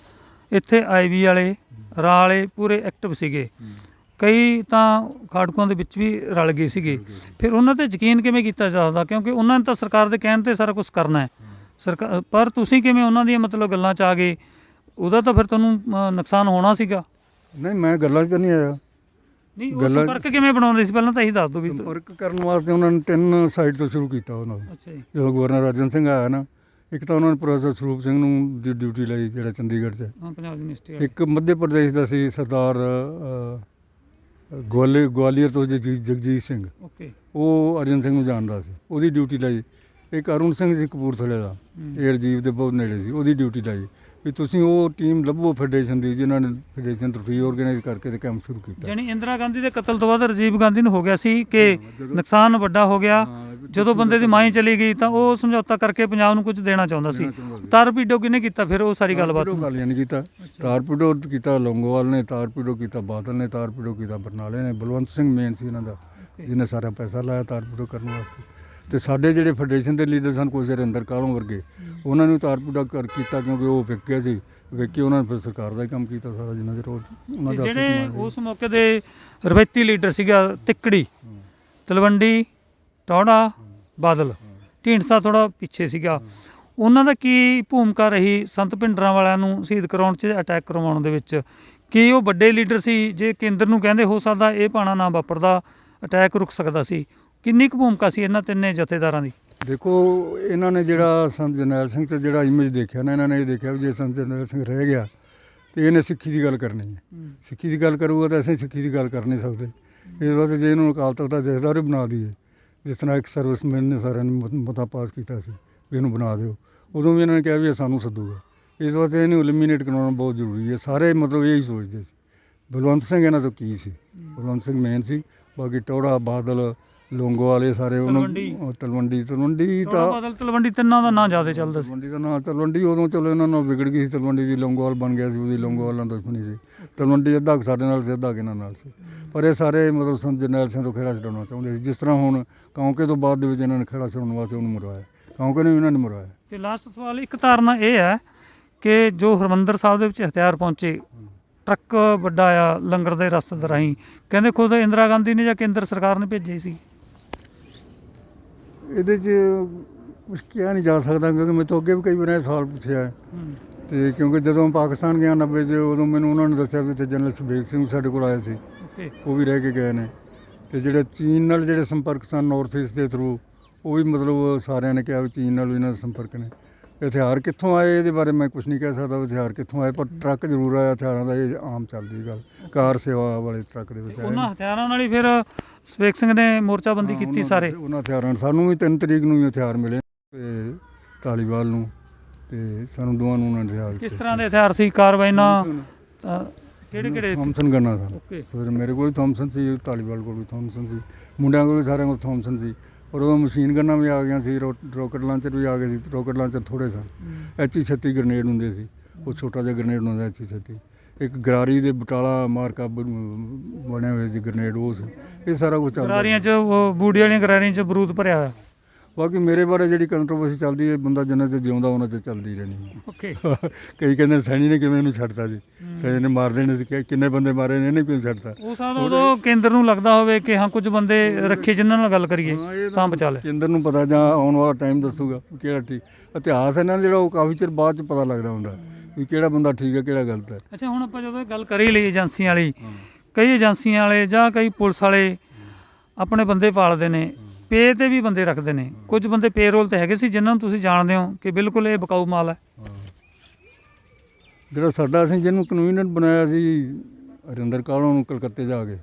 ਇੱਥੇ ਆਈਵੀ ਵਾਲੇ ਰਾ ਵਾਲੇ ਪੂਰੇ ਐਕਟਿਵ ਸੀਗੇ। ਕਈ ਤਾਂ ਖਾੜਕੂਆਂ ਦੇ ਵਿੱਚ ਵੀ ਰਲ ਗਏ ਸੀਗੇ। ਫਿਰ ਉਹਨਾਂ ਤੇ ਯਕੀਨ ਕਿਵੇਂ ਕੀਤਾ ਜਾ ਸਕਦਾ? ਕਿਉਂਕਿ ਉਹਨਾਂ ਨੇ ਤਾਂ ਸਰਕਾਰ ਦੇ ਕਹਿਣ ਤੇ ਸਾਰਾ ਕੁਝ ਕਰਨਾ ਹੈ। ਸਰਕਾਰ ਪਰ ਤੁਸੀਂ ਕਿਵੇਂ ਉਹਨਾਂ ਦੀਆਂ ਮਤਲਬ ਗੱਲਾਂ 'ਚ ਆ ਗਏ? ਉਹਦਾ ਤਾਂ ਫਿਰ ਤੁਹਾਨੂੰ ਨੁਕਸਾਨ ਹੋਣਾ ਸੀਗਾ। ਨਹੀਂ ਮੈਂ ਗੱਲਾਂ 'ਚ ਤਾਂ ਨਹੀਂ ਆਇਆ। ਨਹੀਂ ਉਹ ਗੱਲਾਂ- ਸੰਪਰਕ ਕਿਵੇਂ ਬਣਾਉਂਦੇ ਸੀ? ਪਹਿਲਾਂ ਤਾਂ ਇਹੀ ਦੱਸ ਦਿਓ ਵੀ ਸੰਪਰਕ ਕਰਨ ਵਾਸਤੇ ਉਹਨਾਂ ਨੇ ਤਿੰਨ ਸਾਈਡ ਤੋਂ ਸ਼ੁਰੂ ਕੀਤਾ ਉਹਨਾਂ ਨੇ ਅੱਛਾ ਜੀ। ਜਦੋਂ ਗਵਰਨਰ ਅਰਜਨ ਸਿੰਘ ਆਇਆ ਨਾ ਇੱਕ ਤਾਂ ਉਹਨਾਂ ਨੇ ਪ੍ਰੋਫੈਸਰ ਸਰੂਪ ਸਿੰਘ ਨੂੰ ਡਿ- ਡਿਊਟੀ ਲਈ ਜਿਹੜਾ ਚੰਡੀਗੜ੍ਹ 'ਚ। ਹੈ। ਹਾਂ ਪੰਜਾਬ ਯੂਨੀਵਰਸਿਟੀ ਵਾਲੇ। ਇੱਕ ਮੱਧ ਪ੍ਰਦੇਸ਼ ਦਾ ਸੀ ਸਰਦਾਰ ਅ, ਗਵਾਲੇ ਗਵਾਲੀਅਰ ਤੋਂ ਜਗਜੀ- ਜਗਜੀਤ ਸਿੰਘ। ਓਕੇ। ਉਹ ਅਰਜਨ ਸਿੰਘ ਨੂੰ ਜਾਣਦਾ ਸੀ। ਉਹਦੀ ਡਿਊਟੀ ਲਾਈ। ਇੱਕ ਅਰੁਣ ਸਿੰਘ ਸੀ ਕਪੂਰਥਲੇ ਦਾ ਇਹ ਰਜੀਵ ਦੇ ਬਹੁਤ ਨੇੜੇ ਸੀ ਉਹਦੀ ਡਿਊਟੀ ਲਾਈ ਵੀ ਤੁਸੀਂ ਉਹ ਟੀਮ ਲੱਭੋ ਫੈਡਰੇਸ਼ਨ ਦੀ ਜਿਨ੍ਹਾਂ ਨੇ ਫੈਡਰੇਸ਼ਨ ਟਰਫੀ ਆਰਗੇਨਾਈਜ਼ ਕਰਕੇ ਤੇ ਕੈਂਪ ਸ਼ੁਰੂ ਕੀਤਾ। ਜਾਨੀ ਇੰਦਰਾ ਗਾਂਧੀ ਦੇ ਕਤਲ ਤੋਂ ਬਾਅਦ ਰਾਜੀਵ ਗਾਂਧੀ ਨੂੰ ਹੋ ਗਿਆ ਸੀ ਕਿ ਨੁਕਸਾਨ ਵੱਡਾ ਹੋ ਗਿਆ ਜਦੋਂ ਬੰਦੇ ਦੀ ਮਾਈ ਚਲੀ ਗਈ ਤਾਂ ਉਹ ਸਮਝੌਤਾ ਕਰਕੇ ਪੰਜਾਬ ਨੂੰ ਕੁਝ ਦੇਣਾ ਚਾਹੁੰਦਾ ਸੀ। ਤਾਰਪੀਡੋ ਕਿਹਨੇ ਕੀਤਾ? ਫਿਰ ਉਹ ਸਾਰੀ ਗੱਲਬਾਤ ਗੱਲ ਨਹੀਂ ਕੀਤਾ। ਤਾਰਪੀਡੋ ਕੀਤਾ ਲੌਂਗੋਵਾਲ ਨੇ ਤਾਰਪੀਡੋ ਕੀਤਾ ਬਾਦਲ ਨੇ ਤਾਰਪੀਡੋ ਕੀਤਾ ਬਰਨਾਲੇ ਨੇ। ਬਲਵੰਤ ਸਿੰਘ ਮੇਨ ਸੀ ਇਹਨਾਂ ਦਾ ਜਿਹਨੇ ਸਾਰਾ ਪੈਸਾ ਲਾਇਆ ਤਾਰਪੀਡੋ ਕਰਨ ਵਾਸਤੇ। ਤੇ ਸਾਡੇ ਜਿਹੜੇ ਫੈਡਰੇਸ਼ਨ ਦੇ ਲੀਡਰ ਸਨ ਕੋਈ ਰਿੰਦਰ ਕਾਲੋਂ ਵਰਗੇ ਉਹਨਾਂ ਨੂੰ ਤਾਰਪੀਡੋ ਕਰ ਕੀਤਾ ਕਿਉਂਕਿ ਉਹ ਵਿਕ ਗਏ ਸੀ ਵਿਕ ਕੇ ਉਹਨਾਂ ਨੇ ਫਿਰ ਸਰਕਾਰ ਦਾ ਹੀ ਕੰਮ ਕੀਤਾ ਸਾਰਾ ਜਿੰਨਾ ਚਿਰ ਉਹ ਉਹਨਾਂ ਦਾ ਜਿਹੜੇ। ਉਸ ਮੌਕੇ ਦੇ ਰਵਾਇਤੀ ਲੀਡਰ ਸੀਗਾ ਤਿੱਕੜੀ ਤਲਵੰਡੀ ਟੌੜਾ ਬਾਦਲ ਢੀਂਡਸਾ ਥੋੜਾ ਪਿੱਛੇ ਸੀਗਾ। ਉਹਨਾਂ ਦਾ ਕੀ ਭੂਮਿਕਾ ਰਹੀ ਸੰਤ ਭਿੰਡਰਾਂ ਵਾਲਿਆਂ ਨੂੰ ਸ਼ਹੀਦ ਕਰਾਉਣ 'ਚ ਅਟੈਕ ਕਰਵਾਉਣ ਦੇ ਵਿੱਚ? ਕੀ ਉਹ ਵੱਡੇ ਲੀਡਰ ਸੀ? ਜੇ ਕੇਂਦਰ ਨੂੰ ਕਹਿੰਦੇ ਹੋ ਸਕਦਾ ਇਹ ਪਾਣਾ ਨਾ ਵਾਪਰਦਾ ਅਟੈਕ ਰੁਕ ਸਕਦਾ ਸੀ। ਕਿੰਨੀ ਕੁ ਭੂਮਿਕਾ ਸੀ ਇਹਨਾਂ ਤਿੰਨੇ ਜਥੇਦਾਰਾਂ ਦੀ? ਦੇਖੋ ਇਹਨਾਂ ਨੇ ਜਿਹੜਾ ਸੰਤ ਜਰਨੈਲ ਸਿੰਘ ਤੇ ਜਿਹੜਾ ਇਮੇਜ ਦੇਖਿਆ ਨਾ ਇਹਨਾਂ ਨੇ ਇਹ ਦੇਖਿਆ ਵੀ ਜੇ ਸੰਤ ਜਰਨੈਲ ਸਿੰਘ ਰਹਿ ਗਿਆ ਤੇ ਇਹਨੇ ਸਿੱਖੀ ਦੀ ਗੱਲ ਕਰਨੀ ਹੈ। ਸਿੱਖੀ ਦੀ ਗੱਲ ਕਰੂਗਾ ਤਾਂ ਅਸੀਂ ਸਿੱਖੀ ਦੀ ਗੱਲ ਕਰ ਨਹੀਂ ਸਕਦੇ। ਇਸ ਵਾਸਤੇ ਜੇ ਇਹਨੂੰ ਅਕਾਲ ਤਖਤ ਦਾ ਜਥੇਦਾਰ ਹੀ ਬਣਾ ਦਈਏ ਜਿਸ ਤਰ੍ਹਾਂ ਇੱਕ ਸਰਵਿਸਮੈਨ ਨੇ ਸਾਰਿਆਂ ਨੇ ਮਤ- ਮਤਾ ਪਾਸ ਕੀਤਾ ਸੀ ਵੀ ਇਹਨੂੰ ਬਣਾ ਦਿਓ ਉਦੋਂ ਵੀ ਇਹਨਾਂ ਨੇ ਕਿਹਾ ਵੀ ਇਹ ਸਾਨੂੰ ਸੱਦੂਗਾ। ਇਸ ਵਾਸਤੇ ਇਹਨੂੰ ਐਲੀਮੀਨੇਟ ਕਰਾਉਣਾ ਬਹੁਤ ਜ਼ਰੂਰੀ ਹੈ। ਸਾਰੇ ਮਤਲਬ ਇਹ ਹੀ ਸੋਚਦੇ ਸੀ। ਬਲਵੰਤ ਸਿੰਘ ਇਹਨਾਂ ਤੋਂ ਕੀ ਸੀ? ਬਲਵੰਤ ਸਿੰਘ ਮੇਨ ਸੀ। ਬਾਕੀ ਟੌੜਾ ਬਾਦਲ ਲੋਂਗੋ ਵਾਲੇ ਸਾਰੇ ਤਲਵੰਡੀ। ਉਹ ਤਲਵੰਡੀ ਤਲਵੰਡੀ ਤਾਂ ਬਾਦਲ ਤਲਵੰਡੀ ਤਿੰਨਾਂ ਦਾ ਨਾਂ ਜ਼ਿਆਦਾ ਚੱਲਦਾ ਸੀ। ਤਲਵੰਡੀ ਦਾ ਨਾਂ ਤਲਵੰਡੀ ਉਦੋਂ ਚਲੋ ਇਹਨਾਂ ਨਾਲ ਵਿਗੜ ਗਈ ਸੀ ਤਲਵੰਡੀ ਦੀ ਲੌਂਗੋਵਾਲ ਬਣ ਗਿਆ ਸੀ ਉਹਦੀ ਲੌਂਗੋਵਾਲ ਨਾਲ ਦੁਸ਼ਮਣੀ ਸੀ। ਤਲਵੰਡੀ ਅੱਧਾ ਕੁ ਸਾਡੇ ਨਾਲ ਸੀ ਅੱਧਾ ਕੁ ਇਹਨਾਂ ਨਾਲ ਸੀ। ਪਰ ਇਹ ਸਾਰੇ ਮਤਲਬ ਸੰਤ ਜਰਨੈਲ ਸਿੰਘ ਤੋਂ ਖੇੜਾ ਛਡਾਉਣਾ ਚਾਹੁੰਦੇ ਸੀ। ਜਿਸ ਤਰ੍ਹਾਂ ਹੁਣ ਕੌਂਕੇ ਤੋਂ ਬਾਅਦ ਦੇ ਵਿੱਚ ਇਹਨਾਂ ਨੇ ਖੇੜਾ ਛਡਾਉਣ ਵਾਸਤੇ ਉਹਨੂੰ ਮਰਵਾਇਆ। ਕੌਂਕੇ ਨੇ ਵੀ ਇਹਨਾਂ ਨੇ ਮਰਵਾਇਆ। ਤੇ ਲਾਸਟ ਸਵਾਲ ਇੱਕ ਧਾਰਨਾ ਇਹ ਹੈ ਕਿ ਜੋ ਹਰਮੰਦਰ ਸਾਹਿਬ ਦੇ ਵਿੱਚ ਹਥਿਆਰ ਪਹੁੰਚੇ ਟਰੱਕ ਵੱਡਾ ਆ ਲੰਗਰ ਦੇ ਰਸਤੇ ਦੇ ਰਾਹੀਂ ਕਹਿੰਦੇ ਖੁਦ ਇੰਦਰਾ ਗਾਂਧੀ ਨੇ ਜਾਂ ਕੇਂਦਰ ਸਰਕਾਰ ਨੇ ਭੇਜੇ ਸੀ? ਇਹਦੇ 'ਚ ਕੁਝ ਕਿਹਾ ਨਹੀਂ ਜਾ ਸਕਦਾ ਕਿਉਂਕਿ ਮੈਂ ਤੋਂ ਅੱਗੇ ਵੀ ਕਈ ਵਾਰ ਇਹ ਸਵਾਲ ਪੁੱਛਿਆ ਹੈ। ਤੇ ਕਿਉਂਕਿ ਜਦੋਂ ਪਾਕਿਸਤਾਨ ਗਿਆ 90 'ਚ ਉਦੋਂ ਮੈਨੂੰ ਉਹਨਾਂ ਨੇ ਦੱਸਿਆ ਵੀ ਤੇ ਜਨਰਲ ਸੁਬੇਗ ਸਿੰਘ ਸਾਡੇ ਕੋਲ ਆਏ ਸੀ। ਉਹ ਵੀ ਰਹਿ ਕੇ ਗਏ ਨੇ। ਤੇ ਜਿਹੜੇ ਚੀਨ ਨਾਲ ਜਿਹੜੇ ਸੰਪਰਕ ਸਨ ਨਾਰਥ ਈਸਟ ਦੇ ਥਰੂ ਉਹ ਵੀ ਮਤਲਬ ਸਾਰਿਆਂ ਨੇ ਕਿਹਾ ਵੀ ਚੀਨ ਨਾਲ ਵੀ ਇਹਨਾਂ ਦੇ ਸੰਪਰਕ ਨੇ। ਹਥਿਆਰ ਕਿੱਥੋਂ ਆਏ? ਇਹਦੇ ਬਾਰੇ ਮੈਂ ਕੁਝ ਨਹੀਂ ਕਹਿ ਸਕਦਾ ਵੀ ਹਥਿਆਰ ਕਿੱਥੋਂ ਆਏ ਪਰ ਟਰੱਕ ਜ਼ਰੂਰ ਆਇਆ ਹਥਿਆਰਾਂ ਦਾ ਇਹ ਆਮ ਚੱਲਦੀ ਗੱਲ। ਕਾਰ ਸੇਵਾ ਵਾਲੇ ਟਰੱਕ ਦੇ ਵਿੱਚ ਆਏ ਉਹਨਾਂ ਹਥਿਆਰਾਂ ਨਾਲ ਹੀ ਫਿਰ ਸਵੇਕ ਸਿੰਘ ਨੇ ਮੋਰਚਾਬੰਦੀ ਕੀਤੀ ਸਾਰੇ? ਉਹਨਾਂ ਹਥਿਆਰਾਂ ਨਾਲ। ਸਾਨੂੰ ਵੀ 3 ਤਰੀਕ ਨੂੰ ਹੀ ਹਥਿਆਰ ਮਿਲੇ ਤੇ ਧਾਲੀਵਾਲ ਨੂੰ ਤੇ ਸਾਨੂੰ ਦੋਵਾਂ ਨੂੰ ਉਹਨਾਂ ਹਥਿਆਰ ਕਿਸ। ਤਰ੍ਹਾਂ ਦੇ ਹਥਿਆਰ ਸੀ? ਕਾਰਵਾਈਨਾਂ ਕਿਹੜੇ ਕਿਹੜੇ ਥਾਮਸਨ ਗੰਨਾ ਸਨ ਓਕੇ। ਫਿਰ ਮੇਰੇ ਕੋਲ ਵੀ ਥਾਮਸਨ ਸੀ ਧਾਲੀਵਾਲ ਕੋਲ ਵੀ ਥਾਮਸਨ ਸੀ। ਮੁੰਡਿਆਂ ਕੋਲ ਵੀ ਸਾਰਿਆਂ ਕੋਲ ਥਾਮਸਨ ਸੀ। ਪਰ ਉਦੋਂ ਮਸ਼ੀਨ ਗੰਨਾਂ ਵੀ ਆ ਗਈਆਂ ਸੀ ਰੋਕਟ ਲਾਂਚਰ ਵੀ ਆ ਗਏ ਸੀ ਰੋਕਟ ਲਾਂਚਰ ਥੋੜੇ ਸਨ। ਐਚ 36 ਗ੍ਰਨੇਡ ਹੁੰਦੇ ਸੀ ਉਹ ਛੋਟਾ ਜਿਹਾ ਗ੍ਰਨੇਡ ਹੁੰਦਾ ਐਚ 36 ਇੱਕ ਗਰਾਰੀ ਦੇ ਬਟਾਲਾ ਮਾਰਕਾ ਬ- ਬਣੇ ਹੋਏ ਸੀ ਗ੍ਰਨੇਡ ਉਹ ਇਹ ਸਾਰਾ ਕੁਝ ਚੱਲਦਾ ਗਰਾਰੀਆਂ 'ਚ ਉਹ ਬੂੜੀ ਵਾਲੀਆਂ ਗਰਾਰੀਆਂ 'ਚ ਬਰੂਦ ਭਰਿਆ ਹੋਇਆ। ਬਾਕੀ ਮੇਰੇ ਬਾਰੇ ਜਿਹੜੀ ਕੰਟਰੋਵਰਸੀ ਚੱਲਦੀ ਹੈ ਬੰਦਾ ਜਿੰਨਾ ਚਿਰ ਜਿਉਂਦਾ ਉਹਨਾਂ ਚਿਰ ਚੱਲਦੀ ਰਹਿਣੀ ਹੈ। ਓਕੇ (laughs) ਕਈ ਕਹਿੰਦੇ ਨੇ ਸੈਣੀ ਨੇ ਕਿਵੇਂ ਇਹਨੂੰ ਛੱਡਤਾ ਜੀ? ਸੈਣੀ ਨੇ ਮਾਰ ਦੇਣੇ ਸੀ ਕਿੰਨੇ ਬੰਦੇ ਮਾਰੇ ਨੇ ਇਹਨੇ ਕਿਉਂ ਛੱਡਤਾ? ਉਹ ਸਾਦਾ ਉਦੋਂ ਕੇਂਦਰ ਨੂੰ ਲੱਗਦਾ ਹੋਵੇ ਕਿ ਹਾਂ ਕੁਝ ਬੰਦੇ ਰੱਖੇ ਜਿਨ੍ਹਾਂ ਨਾਲ ਗੱਲ ਕਰੀਏ ਤਾਂ ਬਚਾ ਲੈ। ਕੇਂਦਰ ਨੂੰ ਪਤਾ ਜਾਂ ਆਉਣ ਵਾਲਾ ਟਾਈਮ ਦੱਸੂਗਾ ਕਿਹੜਾ ਠੀਕ। ਇਤਿਹਾਸ ਇਹਨਾਂ ਦਾ ਜਿਹੜਾ ਉਹ ਕਾਫੀ ਚਿਰ ਬਾਅਦ ਚ ਪਤਾ ਲੱਗਦਾ ਹੁੰਦਾ ਵੀ ਕਿਹੜਾ ਬੰਦਾ ਠੀਕ ਹੈ ਕਿਹੜਾ ਗਲਤ ਹੈ। ਅੱਛਾ ਹੁਣ ਆਪਾਂ ਜਦੋਂ ਗੱਲ ਕਰੀ ਲਈ ਏਜੰਸੀਆਂ ਵਾਲੀ ਕਈ ਏਜੰਸੀਆਂ ਵਾਲੇ ਜਾਂ ਕਈ ਪੁਲਿਸ ਵਾਲੇ ਆਪਣੇ ਬੰਦੇ ਪਾਲਦੇ ਨੇ ਪੇ ਤੇ ਵੀ ਬੰਦੇ ਰੱਖਦੇ ਨੇ। ਕੁਝ ਬੰਦੇ ਪੇਰੋਲ ਤੇ ਹੈਗੇ ਸੀ ਜਿਨ੍ਹਾਂ ਨੂੰ ਤੁਸੀਂ ਜਾਣਦੇ ਹੋ ਕਿ ਬਿਲਕੁਲ ਇਹ ਬਕਾਊ ਮਾਲ ਹੈ। ਜਿਹੜਾ ਸਾਡਾ ਅਸੀਂ ਜਿਹਨੂੰ ਕਨਵੀਨਰ ਬਣਾਇਆ ਸੀ ਹਰਿੰਦਰ ਕਾਲੋਂ ਨੂੰ ਕਲਕੱਤੇ ਜਾ ਕੇ।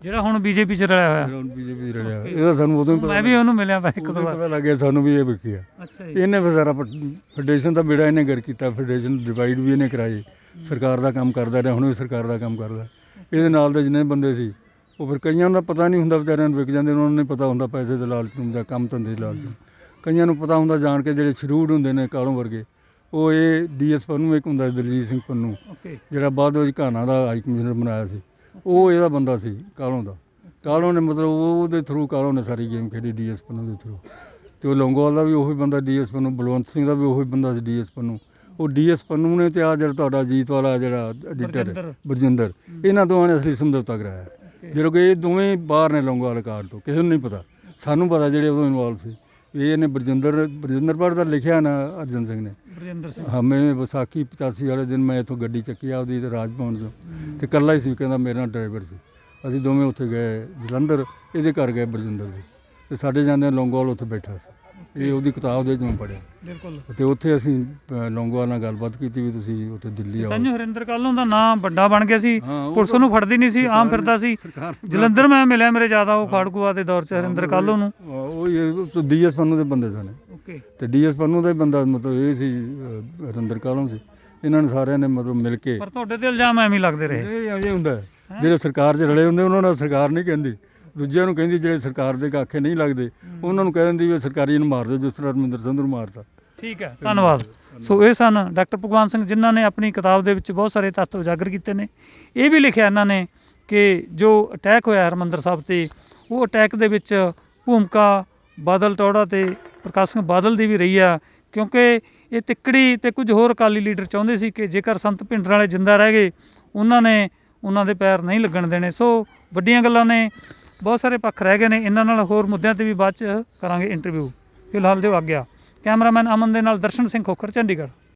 ਜਿਹੜਾ ਹੁਣ ਬੀਜੇਪੀ ਚ ਰਲਿਆ ਹੋਇਆ। ਜਿਹੜਾ ਬੀਜੇਪੀ ਰੜਿਆ ਇਹਦਾ ਸਾਨੂੰ ਉਦੋਂ ਹੀ ਪਤਾ ਮੈਂ ਵੀ ਉਹਨੂੰ ਮਿਲਿਆ ਵਾ ਇੱਕ ਦੋ ਵਾਰ। ਪਤਾ ਲੱਗਿਆ ਸਾਨੂੰ ਵੀ ਇਹ ਵਿਕਿਆ ਅੱਛਾ ਜੀ। ਇਹਨੇ ਸਾਰਾ ਫੈਡਰੇਸ਼ਨ ਦਾ ਬੇੜਾ ਇਹਨੇ ਗਰ ਕੀਤਾ। ਫੈਡਰੇਸ਼ਨ ਡਿਵਾਈਡ ਵੀ ਇਹਨੇ ਕਰਾਈ ਸਰਕਾਰ ਦਾ ਕੰਮ ਕਰਦਾ ਰਿਹਾ ਹੁਣ ਵੀ ਸਰਕਾਰ ਦਾ ਕੰਮ ਕਰਦਾ। ਇਹਦੇ ਨਾਲ ਦੇ ਜਿੰਨੇ ਬੰਦੇ ਸੀ ਉਹ ਫਿਰ ਕਈਆਂ ਦਾ ਪਤਾ ਨਹੀਂ ਹੁੰਦਾ ਵਿਚਾਰਿਆਂ ਨੂੰ ਵਿਕ ਜਾਂਦੇ ਉਹਨਾਂ ਨੂੰ ਨਹੀਂ ਪਤਾ ਹੁੰਦਾ ਪੈਸੇ ਦੇ ਲਾਲਚ ਨੂੰ ਜਾਂ ਕੰਮ ਧੰਦੇ ਦੇ ਲਾਲਚ ਨੂੰ। ਕਈਆਂ ਨੂੰ ਪਤਾ ਹੁੰਦਾ ਜਾਣ ਕੇ ਜਿਹੜੇ ਸ਼ਰੂਡ ਹੁੰਦੇ ਨੇ ਕਾਲੋਂ ਵਰਗੇ। ਉਹ ਇਹ ਡੀਐਸ ਪੰਨੂ ਇੱਕ ਹੁੰਦਾ ਸੀ ਦਲਜੀਤ ਸਿੰਘ ਪੰਨੂ ਜਿਹੜਾ ਬਾਅਦ ਵਿੱਚ ਘਾਨਾ ਦਾ ਹਾਈ ਕਮਿਸ਼ਨਰ ਬਣਾਇਆ ਸੀ। ਉਹ ਇਹਦਾ ਬੰਦਾ ਸੀ ਕਾਲੋਂ ਦਾ। ਕਾਲੋਂ ਨੇ ਮਤਲਬ ਉਹ- ਉਹਦੇ ਥਰੂ ਕਾਲੋਂ ਨੇ ਸਾਰੀ ਗੇਮ ਖੇਡੀ ਡੀਐਸ ਪੰਨੂ ਦੇ ਥਰੂ ਤੇ ਉਹ ਲੌਂਗੋਵਾਲ ਦਾ ਵੀ ਉਹੀ ਬੰਦਾ ਡੀਐਸ ਪੰਨੂ ਬਲਵੰਤ ਸਿੰਘ ਦਾ ਵੀ ਉਹੀ ਬੰਦਾ ਸੀ ਡੀਐਸ ਪੰਨੂ। ਉਹ ਡੀਐਸ ਪੰਨੂ ਨੇ ਤੇ ਆ ਜਿਹੜਾ ਤੁਹਾਡਾ ਜੀਤ ਵਾਲਾ ਜਿਹੜਾ ਐਡੀਟਰ। ਬਰਜਿੰਦਰ ਇਹਨਾਂ ਦੋਵਾਂ ਨੇ ਅਸਲੀ ਸਮਝੌਤਾ ਕਰਾਇਆ। ਜਦੋਂ ਕਿ ਇਹ ਦੋਵੇਂ ਬਾਹਰ ਨੇ ਲੌਂਗੋਵਾਲ ਕਾਰਡ ਤੋਂ ਕਿਸੇ ਨੂੰ ਨਹੀਂ ਪਤਾ। ਸਾਨੂੰ ਪਤਾ ਜਿਹੜੇ ਉਦੋਂ ਇਨਵੋਲਵ ਸੀ। ਵੀ ਇਹਨੇ ਬਰਜਿੰਦਰ ਬਰਜਿੰਦਰ ਪਰ ਦਾ ਲਿਖਿਆ ਨਾ ਅਰਜਨ ਸਿੰਘ ਨੇ। ਬਰਜਿੰਦਰ ਸਿੰਘ। ਹਾਂ ਮੈਂ ਵਿਸਾਖੀ 85 ਵਾਲੇ ਦਿਨ ਮੈਂ ਇੱਥੋਂ ਗੱਡੀ ਚੱਕੀ ਆਪਦੀ ਤੇ ਰਾਜ ਭਵਨ ਚੋਂ। ਤੇ ਇਕੱਲਾ ਹੀ ਸੀ ਕਹਿੰਦਾ ਮੇਰੇ ਨਾਲ ਡਰਾਈਵਰ ਸੀ। ਅਸੀਂ ਦੋਵੇਂ ਉੱਥੇ ਗਏ ਜਲੰਧਰ ਇਹਦੇ ਘਰ ਗਏ ਬਰਜਿੰਦਰ ਦੇ ਤੇ ਸਾਡੇ ਜਾਂਦੇ ਲੌਂਗੋਵਾਲ ਉੱਥੇ ਬੈਠਾ ਸੀ। ਇਹ ਉਹਦੀ ਕਿਤਾਬ ਦੇ ਵਿੱਚ ਮੈਂ ਪੜ੍ਹਿਆ। ਬਿਲਕੁਲ। ਤੇ ਉੱਥੇ ਅਸੀਂ ਅ, ਲੌਂਗੋਵਾਲ ਨਾਲ ਗੱਲਬਾਤ ਕੀਤੀ ਵੀ ਤੁਸੀਂ ਉੱਥੇ ਦਿੱਲੀ ਆਓ। ਤੈਨੂੰ ਹਰਿੰਦਰ ਕਾਲੋਂ ਦਾ ਨਾਂ ਵੱਡਾ ਬਣ ਗਿਆ ਸੀ। ਹਾਂ, ਉਹ ਪੁਲਿਸ ਨੂੰ ਫੜਦੀ ਨਹੀਂ ਸੀ ਆਮ ਫਿਰਦਾ ਸੀ। ਜਲੰਧਰ ਮੈਂ ਮਿਲਿਆ ਮੇਰੇ ਜ਼ਿਆਦਾ ਉਹ ਖਾੜਕੂਆ ਦੇ ਦੌਰ 'ਚ ਹਰਿੰਦਰ ਕਾਲੋਂ ਨੂੰ ਉਹ ਇਹ ਡੀਐਸ ਪੰਨੂ ਦੇ ਬੰਦੇ ਸਨ। ਓਕੇ। ਤੇ ਡੀਐਸ ਪੰਨੂ ਦਾ ਹੀ ਬੰਦਾ ਮਤਲਬ ਇਹ ਸੀ ਅ, ਹਰਿੰਦਰ ਕਾਲੋਂ ਸੀ। ਇਹਨਾਂ ਨੇ ਸਾਰਿਆਂ ਨੇ ਮਤਲਬ ਮਿਲ ਕੇ ਪਰ ਤੁਹਾਡੇ ਤੇ ਇਲਜ਼ਾਮ ਐਵੇਂ ਹੀ ਲੱਗਦੇ ਰਹੇ। ਇਹ ਅਜੇ ਹੁੰਦਾ ਹੈ। ਜਿਹੜੇ ਸਰਕਾਰ 'ਚ ਰਲੇ ਹੁੰਦੇ ਉਹਨਾਂ ਨਾਲ ਸਰਕਾਰ ਨਹੀਂ ਕਹਿੰਦੀ। ਦੂਜਿਆਂ ਨੂੰ ਕਹਿੰਦੀ ਜਿਹੜੇ ਸਰਕਾਰ ਦੇ ਕਾਖੇ ਨਹੀਂ ਲੱਗਦੇ ਉਹਨਾਂ ਨੂੰ ਕਹਿ ਦਿੰਦੀ ਵੀ ਸਰਕਾਰੀ ਨੂੰ ਮਾਰ ਦਿਓ ਜਿਸ ਤਰ੍ਹਾਂ ਰਮਿੰਦਰ ਸਿੰਘ ਨੂੰ ਮਾਰਤਾ। ਠੀਕ ਹੈ ਧੰਨਵਾਦ। ਸੋ ਇਹ ਸਨ ਡਾਕਟਰ ਭਗਵਾਨ ਸਿੰਘ ਜਿਨ੍ਹਾਂ ਨੇ ਆਪਣੀ ਕਿਤਾਬ ਦੇ ਵਿੱਚ ਬਹੁਤ ਸਾਰੇ ਤੱਥ ਉਜਾਗਰ ਕੀਤੇ ਨੇ। ਇਹ ਵੀ ਲਿਖਿਆ ਇਹਨਾਂ ਨੇ ਕਿ ਜੋ ਅਟੈਕ ਹੋਇਆ ਹਰਮੰਦਰ ਸਾਹਿਬ ਤੇ ਉਹ ਅਟੈਕ ਦੇ ਵਿੱਚ ਭੂਮਿਕਾ ਬਾਦਲ ਟੌੜਾ ਤੇ ਪ੍ਰਕਾਸ਼ ਸਿੰਘ ਬਾਦਲ ਦੀ ਵੀ ਰਹੀ ਆ ਕਿਉਂਕਿ ਇਹ ਤਿੱਕੜੀ ਤੇ ਕੁਝ ਹੋਰ ਅਕਾਲੀ ਲੀਡਰ ਚਾਹੁੰਦੇ ਸੀ ਕਿ ਜੇਕਰ ਸੰਤ ਭਿੰਡਰਾਂ ਵਾਲੇ ਜਿੰਦਾ ਰਹਿ ਗਏ ਉਹਨਾਂ ਨੇ ਉਹਨਾਂ ਦੇ ਪੈਰ ਨਹੀਂ ਲੱਗਣ ਦੇਣੇ। ਸੋ ਵੱਡੀਆਂ ਗੱਲਾਂ ਨੇ। ਬਹੁਤ ਸਾਰੇ ਪੱਖ ਰਹਿ ਗਏ ਨੇ। ਇਹਨਾਂ ਨਾਲ ਹੋਰ ਮੁੱਦਿਆਂ ਤੇ ਵੀ ਬਾਅਦ ਚ ਕਰਾਂਗੇ ਇੰਟਰਵਿਊ ਫਿਲਹਾਲ ਦਿਓ ਆਗਿਆ। ਕੈਮਰਾਮੈਨ ਅਮਨ ਦੇ ਨਾਲ ਦਰਸ਼ਨ ਸਿੰਘ ਖੋਖਰ, ਚੰਡੀਗੜ੍ਹ।